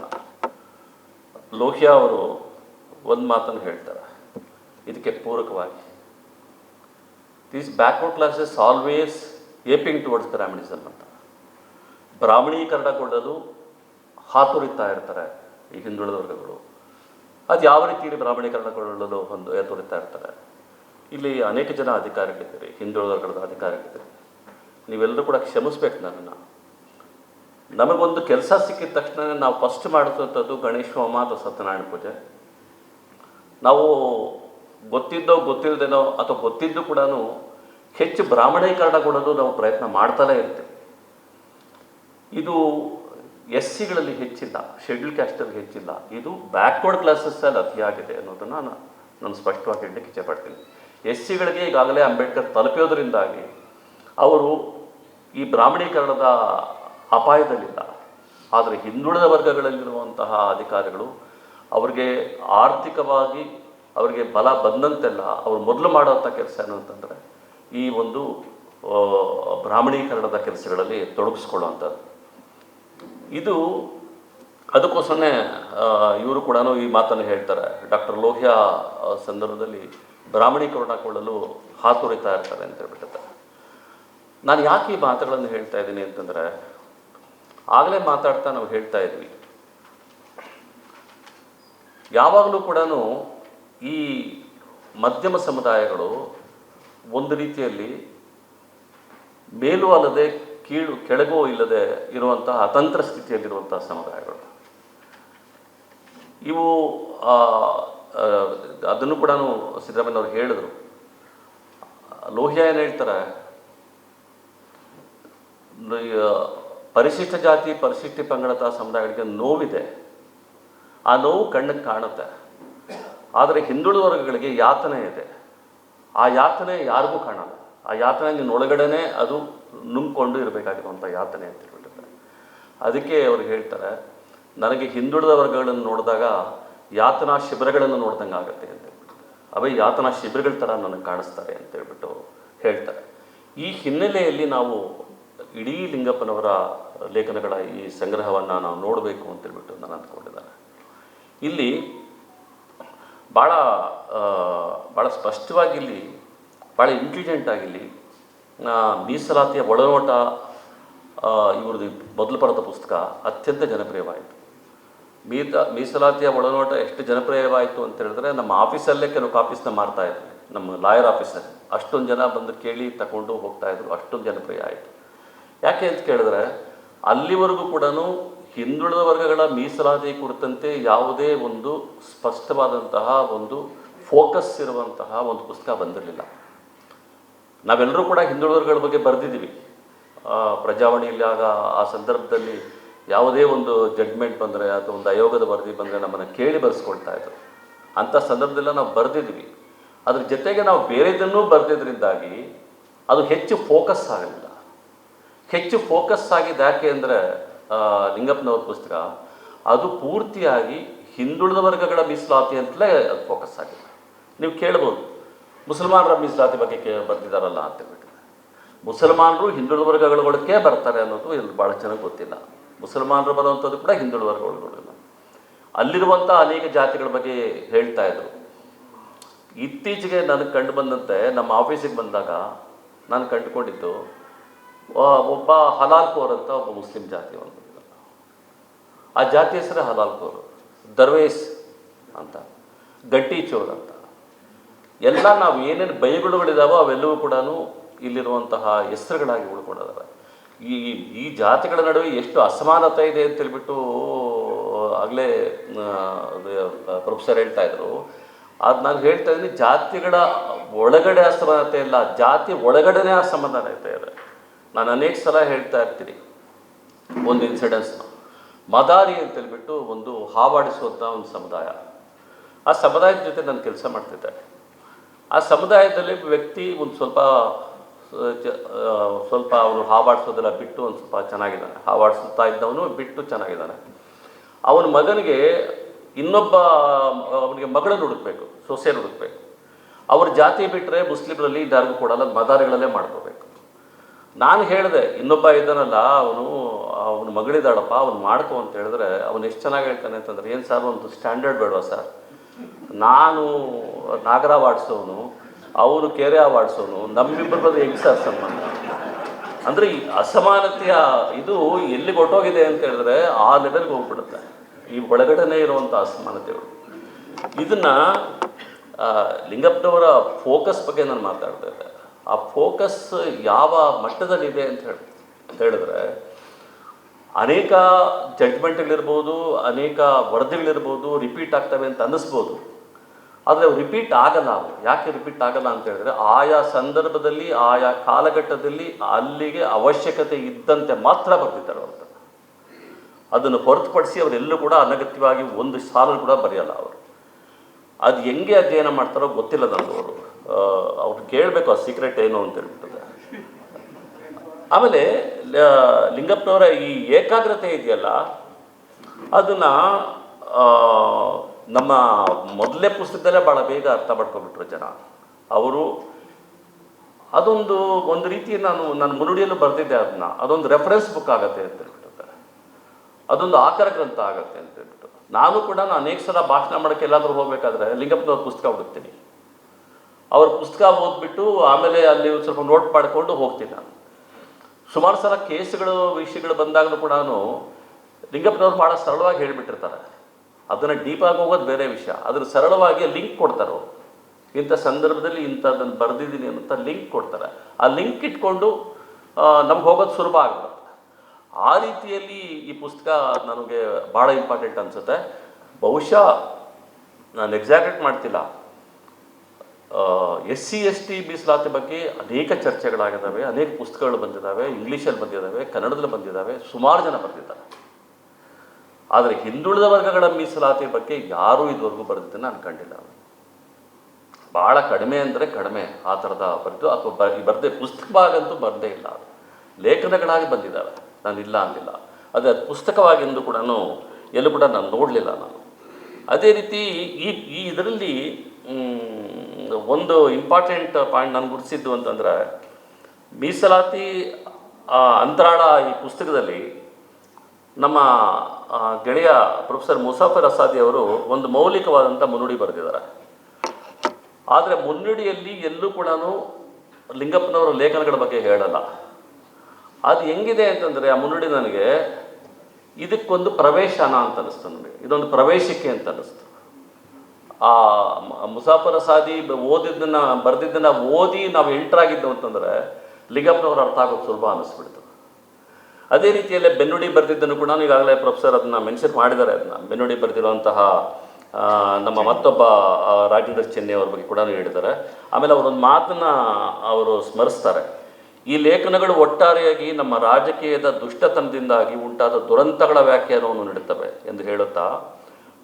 Speaker 1: ಲೋಹಿಯಾ ಅವರು ಒಂದು ಮಾತನ್ನು ಹೇಳ್ತಾರೆ. ಇದಕ್ಕೆ ಪೂರಕವಾಗಿ. These backward classes always aping towards Brahminism ಅಂತ. ಬ್ರಾಹ್ಮಣೀಕರಣಗೊಳ್ಳಲು ಹಾತೊರಿತಾ ಇರ್ತಾರೆ ಈ ಹಿಂದುಳಿದ ವರ್ಗಗಳು ಅದು ಯಾವ ರೀತಿಯಲ್ಲಿ ಬ್ರಾಹ್ಮಣೀಕರಣಗೊಳ್ಳಲು ಒಂದು ಎತ್ತೊರಿತಾ ಇರ್ತಾರೆ? ಇಲ್ಲಿ ಅನೇಕ ಜನ ಅಧಿಕಾರಿಗಳಿದ್ದೀರಿ ಹಿಂದುಳಿದ ವರ್ಗದ ಅಧಿಕಾರಿಗಳಿದ್ದೀರಿ. ನೀವೆಲ್ಲರೂ ಕೂಡ ಕ್ಷಮಿಸ್ಬೇಕು ನನ್ನನ್ನು. ನಮಗೊಂದು ಕೆಲಸ ಸಿಕ್ಕಿದ ತಕ್ಷಣ ನಾವು ಫಸ್ಟ್ ಮಾಡಿಸುವಂಥದ್ದು ಗಣೇಶ ಹೋಮ ಅಥವಾ ಸತ್ಯನಾರಾಯಣ ಪೂಜೆ. ನಾವು ಗೊತ್ತಿದ್ದೋ ಗೊತ್ತಿಲ್ಲದೇನೋ ಅಥವಾ ಗೊತ್ತಿದ್ದು ಕೂಡ ಹೆಚ್ಚು ಬ್ರಾಹ್ಮಣೀಕರಣ ಕೊಡೋದು ನಾವು ಪ್ರಯತ್ನ ಮಾಡ್ತಲೇ ಇರ್ತೀವಿ. ಇದು ಎಸ್ ಸಿಗಳಲ್ಲಿ ಹೆಚ್ಚಿಲ್ಲ ಶೆಡ್ಯೂಲ್ ಕ್ಯಾಸ್ಟಲ್ಲಿ ಹೆಚ್ಚಿಲ್ಲ. ಇದು ಬ್ಯಾಕ್ವರ್ಡ್ ಕ್ಲಾಸಸ್ಸಲ್ಲಿ ಅತಿಯಾಗಿದೆ ಅನ್ನೋದನ್ನು ನಾನು ನಾನು ಸ್ಪಷ್ಟವಾಗಿ ಹೇಳಲಿಕ್ಕೆ ಇಚ್ಛೆಪಡ್ತೀನಿ ಎಸ್ ಸಿಗಳಿಗೆ ಈಗಾಗಲೇ ಅಂಬೇಡ್ಕರ್ ತಲುಪಿಯೋದ್ರಿಂದಾಗಿ ಅವರು ಈ ಬ್ರಾಹ್ಮಣೀಕರಣದ ಅಪಾಯದಲ್ಲಿಲ್ಲ ಆದರೆ ಹಿಂದುಳಿದ ವರ್ಗಗಳಲ್ಲಿರುವಂತಹ ಅಧಿಕಾರಿಗಳು ಅವರಿಗೆ ಆರ್ಥಿಕವಾಗಿ ಅವರಿಗೆ ಬಲ ಬಂದಂತೆಲ್ಲ ಅವರು ಮೊದಲು ಮಾಡುವಂಥ ಕೆಲಸ ಏನು ಅಂತಂದರೆ ಈ ಒಂದು ಬ್ರಾಹ್ಮಣೀಕರಣದ ಕೆಲಸಗಳಲ್ಲಿ ತೊಡಗಿಸ್ಕೊಳ್ಳುವಂಥದ್ದು. ಇದು ಅದಕ್ಕೋಸ್ಕರನೇ ಇವರು ಕೂಡ ಈ ಮಾತನ್ನು ಹೇಳ್ತಾರೆ. ಡಾಕ್ಟರ್ ಲೋಹಿಯಾ ಸಂದರ್ಭದಲ್ಲಿ ಬ್ರಾಹ್ಮಣೀಕರಣ ಕೊಳ್ಳಲು ಹಾತೊರಿತಾ ಇರ್ತಾರೆ ಅಂತ ಹೇಳ್ಬಿಟ್ಟಿರ್ತಾರೆ. ನಾನು ಯಾಕೆ ಈ ಮಾತುಗಳನ್ನು ಹೇಳ್ತಾ ಇದ್ದೀನಿ ಅಂತಂದರೆ ಆಗಲೇ ಮಾತಾಡ್ತಾ ನಾವು ಹೇಳ್ತಾ ಇದ್ವಿ. ಯಾವಾಗಲೂ ಕೂಡ ಈ ಮಧ್ಯಮ ಸಮುದಾಯಗಳು ಒಂದು ರೀತಿಯಲ್ಲಿ ಮೇಲೂ ಅಲ್ಲದೆ ಕೀಳು, ಕೆಳಗೂ ಇಲ್ಲದೆ ಇರುವಂತಹ ಅತಂತ್ರ ಸ್ಥಿತಿಯಲ್ಲಿರುವಂತಹ ಸಮುದಾಯಗಳು. ಇವು ಅದನ್ನು ಕೂಡ ಸಿದ್ದರಾಮಯ್ಯನವರು ಹೇಳಿದರು. ಲೋಹಿಯಾ ಏನು ಹೇಳ್ತಾರೆ? ಪರಿಶಿಷ್ಟ ಜಾತಿ, ಪರಿಶಿಷ್ಟ ಪಂಗಡದ ಸಮುದಾಯಗಳಿಗೆ ನೋವಿದೆ. ಆ ನೋವು ಕಣ್ಣಿಗೆ ಕಾಣುತ್ತೆ. ಆದರೆ ಹಿಂದುಳಿದ ವರ್ಗಗಳಿಗೆ ಯಾತನೆ ಇದೆ. ಆ ಯಾತನೆ ಯಾರಿಗೂ ಕಾಣಲ್ಲ. ಆ ಯಾತನೆ ನಿನ್ನ ಒಳಗಡೆನೆ ಅದು ನುಂಗ್ಕೊಂಡು ಇರಬೇಕಾಗಿರುವಂಥ ಯಾತನೆ ಅಂತ ಹೇಳ್ಬಿಟ್ಟಿರ್ತಾರೆ ಅದಕ್ಕೆ ಅವ್ರು ಹೇಳ್ತಾರೆ, ನನಗೆ ಹಿಂದುಳಿದ ವರ್ಗಗಳನ್ನು ನೋಡಿದಾಗ ಯಾತನಾ ಶಿಬಿರಗಳನ್ನು ನೋಡ್ದಂಗೆ ಆಗುತ್ತೆ ಅಂತ ಹೇಳ್ಬಿಟ್ಟು ಅವೇ ಯಾತನಾ ಶಿಬಿರಗಳ ಥರ ನನಗೆ ಕಾಣಿಸ್ತಾರೆ ಅಂತ ಹೇಳ್ಬಿಟ್ಟು ಹೇಳ್ತಾರೆ. ಈ ಹಿನ್ನೆಲೆಯಲ್ಲಿ ನಾವು ಇಡೀ ಲಿಂಗಪ್ಪನವರ ಲೇಖನಗಳ ಈ ಸಂಗ್ರಹವನ್ನು ನಾವು ನೋಡಬೇಕು ಅಂತೇಳ್ಬಿಟ್ಟು ನಾನು ಅಂದ್ಕೊಂಡಿದ್ದಾನೆ. ಇಲ್ಲಿ ಭಾಳ ಭಾಳ ಸ್ಪಷ್ಟವಾಗಿ ಇಲ್ಲಿ ಭಾಳ ಇಂಟೆಲಿಜೆಂಟ್ ಆಗಿಲ್ಲಿ ಮೀಸಲಾತಿಯ ಒಳನೋಟ ಇವ್ರದ್ದು ಮೊದಲು ಬರೆದ ಪುಸ್ತಕ ಅತ್ಯಂತ ಜನಪ್ರಿಯವಾಯಿತು. ಮೀತ, ಮೀಸಲಾತಿಯ ಒಳನೋಟ ಎಷ್ಟು ಜನಪ್ರಿಯವಾಯಿತು ಅಂತ ಹೇಳಿದ್ರೆ ನಮ್ಮ ಆಫೀಸಲ್ಲೇ ಕೆಲವು ಕಾಪೀಸ್ನ ಮಾಡ್ತಾ ಇದ್ವಿ. ನಮ್ಮ ಲಾಯರ್ ಆಫೀಸಲ್ಲಿ ಅಷ್ಟೊಂದು ಜನ ಬಂದು ಕೇಳಿ ತಗೊಂಡು ಹೋಗ್ತಾ ಇದ್ರು. ಅಷ್ಟೊಂದು ಜನಪ್ರಿಯ ಆಯಿತು. ಯಾಕೆ ಅಂತ ಕೇಳಿದ್ರೆ ಅಲ್ಲಿವರೆಗೂ ಕೂಡ ಹಿಂದುಳಿದ ವರ್ಗಗಳ ಮೀಸಲಾತಿ ಕುರಿತಂತೆ ಯಾವುದೇ ಒಂದು ಸ್ಪಷ್ಟವಾದಂತಹ ಒಂದು ಫೋಕಸ್ ಇರುವಂತಹ ಒಂದು ಪುಸ್ತಕ ಬಂದಿರಲಿಲ್ಲ. ನಾವೆಲ್ಲರೂ ಕೂಡ ಹಿಂದುಳಿದ ವರ್ಗಗಳ ಬಗ್ಗೆ ಬರೆದಿದ್ದೀವಿ. ಪ್ರಜಾವಾಣಿಯಲ್ಲಿ ಆಗ ಆ ಸಂದರ್ಭದಲ್ಲಿ ಯಾವುದೇ ಒಂದು ಜಡ್ಮೆಂಟ್ ಬಂದರೆ ಅಥವಾ ಒಂದು ಆಯೋಗದ ವರದಿ ಬಂದರೆ ನಮ್ಮನ್ನು ಕೇಳಿ ಬರೆಸ್ಕೊಳ್ತಾ ಇದ್ರು. ಅಂಥ ಸಂದರ್ಭದಲ್ಲ ನಾವು ಬರೆದಿದ್ವಿ ಅದ್ರ ಜೊತೆಗೆ ನಾವು ಬೇರೆದನ್ನೂ ಬರೆದಿದ್ರಿಂದಾಗಿ ಅದು ಹೆಚ್ಚು ಫೋಕಸ್ ಆಗಲಿಲ್ಲ. ಹೆಚ್ಚು ಫೋಕಸ್ ಆಗಿದ್ದು ಯಾಕೆ ಅಂದರೆ ಲಿಂಗಪ್ಪನವ್ರ ಪುಸ್ತಕ, ಅದು ಪೂರ್ತಿಯಾಗಿ ಹಿಂದುಳಿದ ವರ್ಗಗಳ ಮೀಸಲಾತಿ ಅಂತಲೇ ಅದು ಫೋಕಸ್ ಆಗಿದೆ. ನೀವು ಕೇಳ್ಬೋದು, ಮುಸಲ್ಮಾನರ ಮೀಸಲಾತಿ ಬಗ್ಗೆ ಕೇ ಅಂತ ಹೇಳ್ಬಿಟ್ಟು. ಮುಸಲ್ಮಾನರು ಹಿಂದುಳಿದ ವರ್ಗಗಳೊಳಕ್ಕೆ ಬರ್ತಾರೆ ಅನ್ನೋದು ಇಲ್ಲಿ ಭಾಳ ಚೆನ್ನಾಗಿ ಗೊತ್ತಿಲ್ಲ. ಮುಸಲ್ಮಾನರು ಬರುವಂಥದ್ದು ಕೂಡ ಹಿಂದುಳಿದ ವರ್ಗಗಳಿಲ್ಲ ಅಲ್ಲಿರುವಂಥ ಅನೇಕ ಜಾತಿಗಳ ಬಗ್ಗೆ ಹೇಳ್ತಾ ಇದ್ರು. ಇತ್ತೀಚೆಗೆ ನನಗೆ ಕಂಡು ಬಂದಂತೆ ನಮ್ಮ ಆಫೀಸಿಗೆ ಬಂದಾಗ, ನಾನು ಕಂಡುಕೊಂಡಿದ್ದು ಒಬ್ಬ ಹಲಾಲ್ಕೋರ್ ಅಂತ ಒಬ್ಬ ಮುಸ್ಲಿಂ ಜಾತಿ ಒಂದು. ಆ ಜಾತಿ ಹೆಸರೇ ಹಲಾಲ್ಕೋರು. ದರ್ವೇಸ್ ಅಂತ, ಗಟ್ಟಿ ಚೋರ್ ಅಂತ. ಎಲ್ಲ ನಾವು ಏನೇನು ಬೈಗುಳುಗಳಿದಾವೋ ಅವೆಲ್ಲವೂ ಕೂಡ ಇಲ್ಲಿರುವಂತಹ ಹೆಸರುಗಳಾಗಿ ಉಳ್ಕೊಂಡಿದ್ದಾರೆ ಈ ಈ ಜಾತಿಗಳ ನಡುವೆ ಎಷ್ಟು ಅಸಮಾನತೆ ಇದೆ ಅಂತ ಹೇಳ್ಬಿಟ್ಟು, ಆಗಲೇ ಪ್ರೊಫೆಸರ್ ಹೇಳ್ತಾ ಇದ್ರು. ಅದು ನಾನು ಹೇಳ್ತಾ ಇದ್ದೀನಿ, ಜಾತಿಗಳ ಒಳಗಡೆ ಅಸಮಾನತೆ ಇಲ್ಲ, ಜಾತಿ ಒಳಗಡೆನೇ ಅಸಮಾನತೆ ಇದೆ. ನಾನು ಅನೇಕ ಸಲ ಹೇಳ್ತಾ ಇರ್ತೀನಿ. ಒಂದು ಇನ್ಸಿಡೆನ್ಸ್ನ ಮದಾರಿ ಅಂತೇಳ್ಬಿಟ್ಟು ಒಂದು ಹಾವಾಡಿಸುವಂಥ ಒಂದು ಸಮುದಾಯ. ಆ ಸಮುದಾಯದ ಜೊತೆ ನಾನು ಕೆಲಸ ಮಾಡ್ತಿದ್ದೆ. ಆ ಸಮುದಾಯದಲ್ಲಿ ವ್ಯಕ್ತಿ ಒಂದು ಸ್ವಲ್ಪ ಸ್ವಲ್ಪ ಅವನು ಹಾವಾಡಿಸೋದೆಲ್ಲ ಬಿಟ್ಟು ಒಂದು ಸ್ವಲ್ಪ ಚೆನ್ನಾಗಿದ್ದಾನೆ. ಹಾವಾಡಿಸುತ್ತಾ ಇದ್ದವನು ಬಿಟ್ಟು ಚೆನ್ನಾಗಿದ್ದಾನೆ. ಅವನ ಮಗನಿಗೆ ಇನ್ನೊಬ್ಬ, ಅವನಿಗೆ ಮಗಳನ್ನು ಹುಡುಕ್ಬೇಕು, ಸೊಸೆಯನ್ನು ಹುಡುಕ್ಬೇಕು. ಅವ್ರ ಜಾತಿ ಬಿಟ್ಟರೆ ಮುಸ್ಲಿಮರಲ್ಲಿ ಇದಾರಿಗೂ ಕೊಡಲ್ಲ, ಮದಾರಿಗಳಲ್ಲೇ ಮಾಡ್ಕೋಬೇಕು. ನಾನು ಹೇಳಿದೆ, ಇನ್ನೊಬ್ಬ ಇದ್ದಾನಲ್ಲ, ಅವನು, ಅವನ ಮಗಳಿದ್ದಾಳಪ್ಪ, ಅವ್ನು ಮಾಡ್ಕೊ ಅಂತ ಹೇಳಿದ್ರೆ, ಅವನು ಎಷ್ಟು ಚೆನ್ನಾಗಿ ಹೇಳ್ತಾನೆ ಅಂತಂದ್ರೆ, ಏನು ಸರ್, ಒಂದು ಸ್ಟ್ಯಾಂಡರ್ಡ್ ಬೇಡವಾ ಸರ್? ನಾನು ನಾಗರ ಆಡಿಸೋನು, ಅವನು ಕೆರೆ ಆವಾಡ್ಸೋನು ನಮ್ಮಿಬ್ಬರ ಹೆಂಗ್ ಸರ್ ಸಂಬಂಧ? ಅಂದರೆ ಈ ಅಸಮಾನತೆಯ ಇದು ಎಲ್ಲಿ ಹೊಟ್ಟೋಗಿದೆ ಅಂತ ಹೇಳಿದ್ರೆ, ಆ ಲೆವೆಲ್ಗೆ ಹೋಗ್ಬಿಡುತ್ತೆ. ಈ ಒಳಗಡೆನೇ ಇರುವಂಥ ಅಸಮಾನತೆಗಳು. ಇದನ್ನ ಲಿಂಗಪ್ಪನವರ ಫೋಕಸ್ ಬಗ್ಗೆ ನಾನು ಮಾತಾಡ್ತಾ ಇದ್ದೆ. ಆ ಫೋಕಸ್ ಯಾವ ಮಟ್ಟದಲ್ಲಿದೆ ಅಂತ ಹೇಳಿ ಹೇಳಿದ್ರೆ, ಅನೇಕ ಜಡ್ಜ್ಮೆಂಟ್ಗಳಿರ್ಬೋದು, ಅನೇಕ ವರದಿಗಳಿರ್ಬೋದು ರಿಪೀಟ್ ಆಗ್ತವೆ ಅಂತ ಅನ್ನಿಸ್ಬೋದು. ಆದರೆ ರಿಪೀಟ್ ಆಗಲ್ಲ ಅವು ಯಾಕೆ ರಿಪೀಟ್ ಆಗಲ್ಲ ಅಂತ ಹೇಳಿದ್ರೆ, ಆಯಾ ಸಂದರ್ಭದಲ್ಲಿ, ಆಯಾ ಕಾಲಘಟ್ಟದಲ್ಲಿ ಅಲ್ಲಿಗೆ ಅವಶ್ಯಕತೆ ಇದ್ದಂತೆ ಮಾತ್ರ ಬರ್ತಿದ್ದಾರೆ ಅಂತ ಅದನ್ನು ಹೊರತುಪಡಿಸಿ ಅವರೆಲ್ಲೂ ಕೂಡ ಅನಗತ್ಯವಾಗಿ ಒಂದು ಸಾಲು ಕೂಡ ಬರೆಯಲ್ಲ ಅವರು. ಅದು ಹೆಂಗೆ ಅಧ್ಯಯನ ಮಾಡ್ತಾರೋ ಗೊತ್ತಿಲ್ಲ ನನಗೆ ಅವರು ಅವ್ರು ಕೇಳಬೇಕು ಆ ಸೀಕ್ರೆಟ್ ಏನು ಅಂತ ಹೇಳ್ಬಿಟ್ಟದೆ ಆಮೇಲೆ ಲಿಂಗಪ್ಪನವರ ಈ ಏಕಾಗ್ರತೆ ಇದೆಯಲ್ಲ, ಅದನ್ನು ನಮ್ಮ ಮೊದಲೇ ಪುಸ್ತಕದಲ್ಲೇ ಭಾಳ ಬೇಗ ಅರ್ಥ ಮಾಡ್ಕೊಂಡ್ಬಿಟ್ರು ಜನ. ಅವರು ಅದೊಂದು, ಒಂದು ರೀತಿ ನಾನು ನನ್ನ ಮುನ್ನುಡಿಯಲ್ಲೂ ಬರೆದಿದ್ದೆ ಅದನ್ನ. ಅದೊಂದು ರೆಫರೆನ್ಸ್ ಬುಕ್ ಆಗತ್ತೆ ಅಂತ ಹೇಳ್ಬಿಟ್ಟಿದ್ದಾರೆ ಅದೊಂದು ಆಕರ ಗ್ರಂಥ ಆಗತ್ತೆ ಅಂತ ಹೇಳ್ಬಿಟ್ಟು. ನಾನು ಕೂಡ ನಾನು ಅನೇಕ ಸಲ ಭಾಷಣ ಮಾಡೋಕ್ಕೆ ಎಲ್ಲಾದರೂ ಹೋಗಬೇಕಾದ್ರೆ ಲಿಂಗಪ್ಪನವ್ರ ಪುಸ್ತಕ ಹುಡುಕ್ತೀನಿ ಅವ್ರ ಪುಸ್ತಕ ಓದ್ಬಿಟ್ಟು ಆಮೇಲೆ ಅಲ್ಲಿ ಸ್ವಲ್ಪ ನೋಟ್ ಮಾಡಿಕೊಂಡು ಹೋಗ್ತೀನಿ ನಾನು. ಸುಮಾರು ಸಲ ಕೇಸ್ಗಳು, ವಿಷಯಗಳು ಬಂದಾಗಲೂ ಕೂಡ ಲಿಂಗಪ್ಪನವ್ರು ಭಾಳ ಸರಳವಾಗಿ ಹೇಳಿಬಿಟ್ಟಿರ್ತಾರೆ. ಅದನ್ನು ಡೀಪಾಗಿ ಹೋಗೋದು ಬೇರೆ ವಿಷಯ. ಅದ್ರ ಸರಳವಾಗಿ ಲಿಂಕ್ ಕೊಡ್ತಾರೆ ಇಂಥ ಸಂದರ್ಭದಲ್ಲಿ ಇಂಥದ್ದನ್ನು ಬರೆದಿದ್ದೀನಿ ಅಂತ ಲಿಂಕ್ ಕೊಡ್ತಾರೆ. ಆ ಲಿಂಕ್ ಇಟ್ಕೊಂಡು ನಮ್ಗೆ ಹೋಗೋದು ಸುಲಭ ಆಗ್ಬಿಡುತ್ತೆ ಆ ರೀತಿಯಲ್ಲಿ ಈ ಪುಸ್ತಕ ನನಗೆ ಭಾಳ ಇಂಪಾರ್ಟೆಂಟ್ ಅನಿಸುತ್ತೆ. ಬಹುಶಃ ನಾನು ಎಕ್ಸಾಕ್ಟ್ ಮಾಡ್ತಿಲ್ಲ. ಎಸ್ ಸಿ ಎಸ್ ಟಿ ಮೀಸಲಾತಿ ಬಗ್ಗೆ ಅನೇಕ ಚರ್ಚೆಗಳಾಗಿದ್ದಾವೆ, ಅನೇಕ ಪುಸ್ತಕಗಳು ಬಂದಿದ್ದಾವೆ, ಇಂಗ್ಲೀಷಲ್ಲಿ ಬಂದಿದ್ದಾವೆ, ಕನ್ನಡದಲ್ಲಿ ಬಂದಿದ್ದಾವೆ, ಸುಮಾರು ಜನ ಬರೆದಿದ್ದಾರೆ. ಆದರೆ ಹಿಂದುಳಿದ ವರ್ಗಗಳ ಮೀಸಲಾತಿ ಬಗ್ಗೆ ಯಾರೂ ಇದುವರೆಗೂ ಬರೆದಿದ್ದನ್ನು ನಾನು ಕಂಡಿಲ್ಲ. ಭಾಳ ಕಡಿಮೆ ಅಂದರೆ ಕಡಿಮೆ, ಆ ಥರದ ಬರೆದು, ಅಥವಾ ಬರೆದೇ ಪುಸ್ತಕ ಪುಸ್ತಕವಾಗಂತೂ ಬರದೇ ಇಲ್ಲ. ಲೇಖನಗಳಾಗಿ ಬಂದಿದ್ದಾವೆ. ನಾನು ಇಲ್ಲ ಅಂದಿಲ್ಲ. ಅದೇ ಅದು ಪುಸ್ತಕವಾಗಿಂದು ಕೂಡ ಎಲ್ಲೂ ಕೂಡ ನಾನು ನೋಡಲಿಲ್ಲ ನಾನು. ಅದೇ ರೀತಿ ಈ ಈ ಇದರಲ್ಲಿ ಒಂದು ಇಂಪಾರ್ಟೆಂಟ್ ಪಾಯಿಂಟ್ ನಾನು ಗುರುತಿಸಿದ್ದು ಅಂತಂದರೆ, ಮೀಸಲಾತಿ ಅಂತರಾಳ ಈ ಪುಸ್ತಕದಲ್ಲಿ ನಮ್ಮ ಗೆಳೆಯ ಪ್ರೊಫೆಸರ್ ಮುಸಾಫರ್ ಅಸಾದಿ ಅವರು ಒಂದು ಮೌಲಿಕವಾದಂಥ ಮುನ್ನುಡಿ ಬರೆದಿದ್ದಾರೆ. ಆದರೆ ಮುನ್ನುಡಿಯಲ್ಲಿ ಎಲ್ಲೂ ಕೂಡ ಲಿಂಗಪ್ಪನವರ ಲೇಖನಗಳ ಬಗ್ಗೆ ಹೇಳಲ್ಲ. ಅದು ಹೆಂಗಿದೆ ಅಂತಂದರೆ ಆ ಮುನ್ನುಡಿ ನನಗೆ ಇದಕ್ಕೊಂದು ಪ್ರವೇಶನ ಅಂತ ಅನ್ನಿಸ್ತು ನನಗೆ. ಇದೊಂದು ಪ್ರವೇಶಿಕೆ ಅಂತ ಅನ್ನಿಸ್ತು. ಆ ಮುಸಾಫರ ಸಾದಿ ಓದಿದ್ದನ್ನು, ಬರೆದಿದ್ದನ್ನು ಓದಿ ನಾವು ಎಂಟ್ರಾಗಿದ್ದು ಅಂತಂದರೆ ಲಿಂಗಪ್ಪನವ್ರ ಅರ್ಥ ಆಗೋದು ಸುಲಭ ಅನ್ನಿಸ್ಬಿಡ್ತು. ಅದೇ ರೀತಿಯಲ್ಲೇ ಬೆನ್ನುಡಿ ಬರೆದಿದ್ದನ್ನು ಕೂಡ ಈಗಾಗಲೇ ಪ್ರೊಫೆಸರ್ ಅದನ್ನ ಮೆನ್ಷನ್ ಮಾಡಿದ್ದಾರೆ ಅದನ್ನ. ಬೆನ್ನುಡಿ ಬರೆದಿರುವಂತಹ ನಮ್ಮ ಮತ್ತೊಬ್ಬ ರಾಜೇಂದ್ರ ಚೆನ್ನೈ ಅವ್ರ ಬಗ್ಗೆ ಕೂಡ ಹೇಳಿದ್ದಾರೆ. ಆಮೇಲೆ ಅವರೊಂದು ಮಾತನ್ನ ಅವರು ಸ್ಮರಿಸ್ತಾರೆ. ಈ ಲೇಖನಗಳು ಒಟ್ಟಾರೆಯಾಗಿ ನಮ್ಮ ರಾಜಕೀಯದ ದುಷ್ಟತನದಿಂದಾಗಿ ಉಂಟಾದ ದುರಂತಗಳ ವ್ಯಾಖ್ಯಾನವನ್ನು ನೀಡುತ್ತವೆ ಎಂದು ಹೇಳುತ್ತಾ,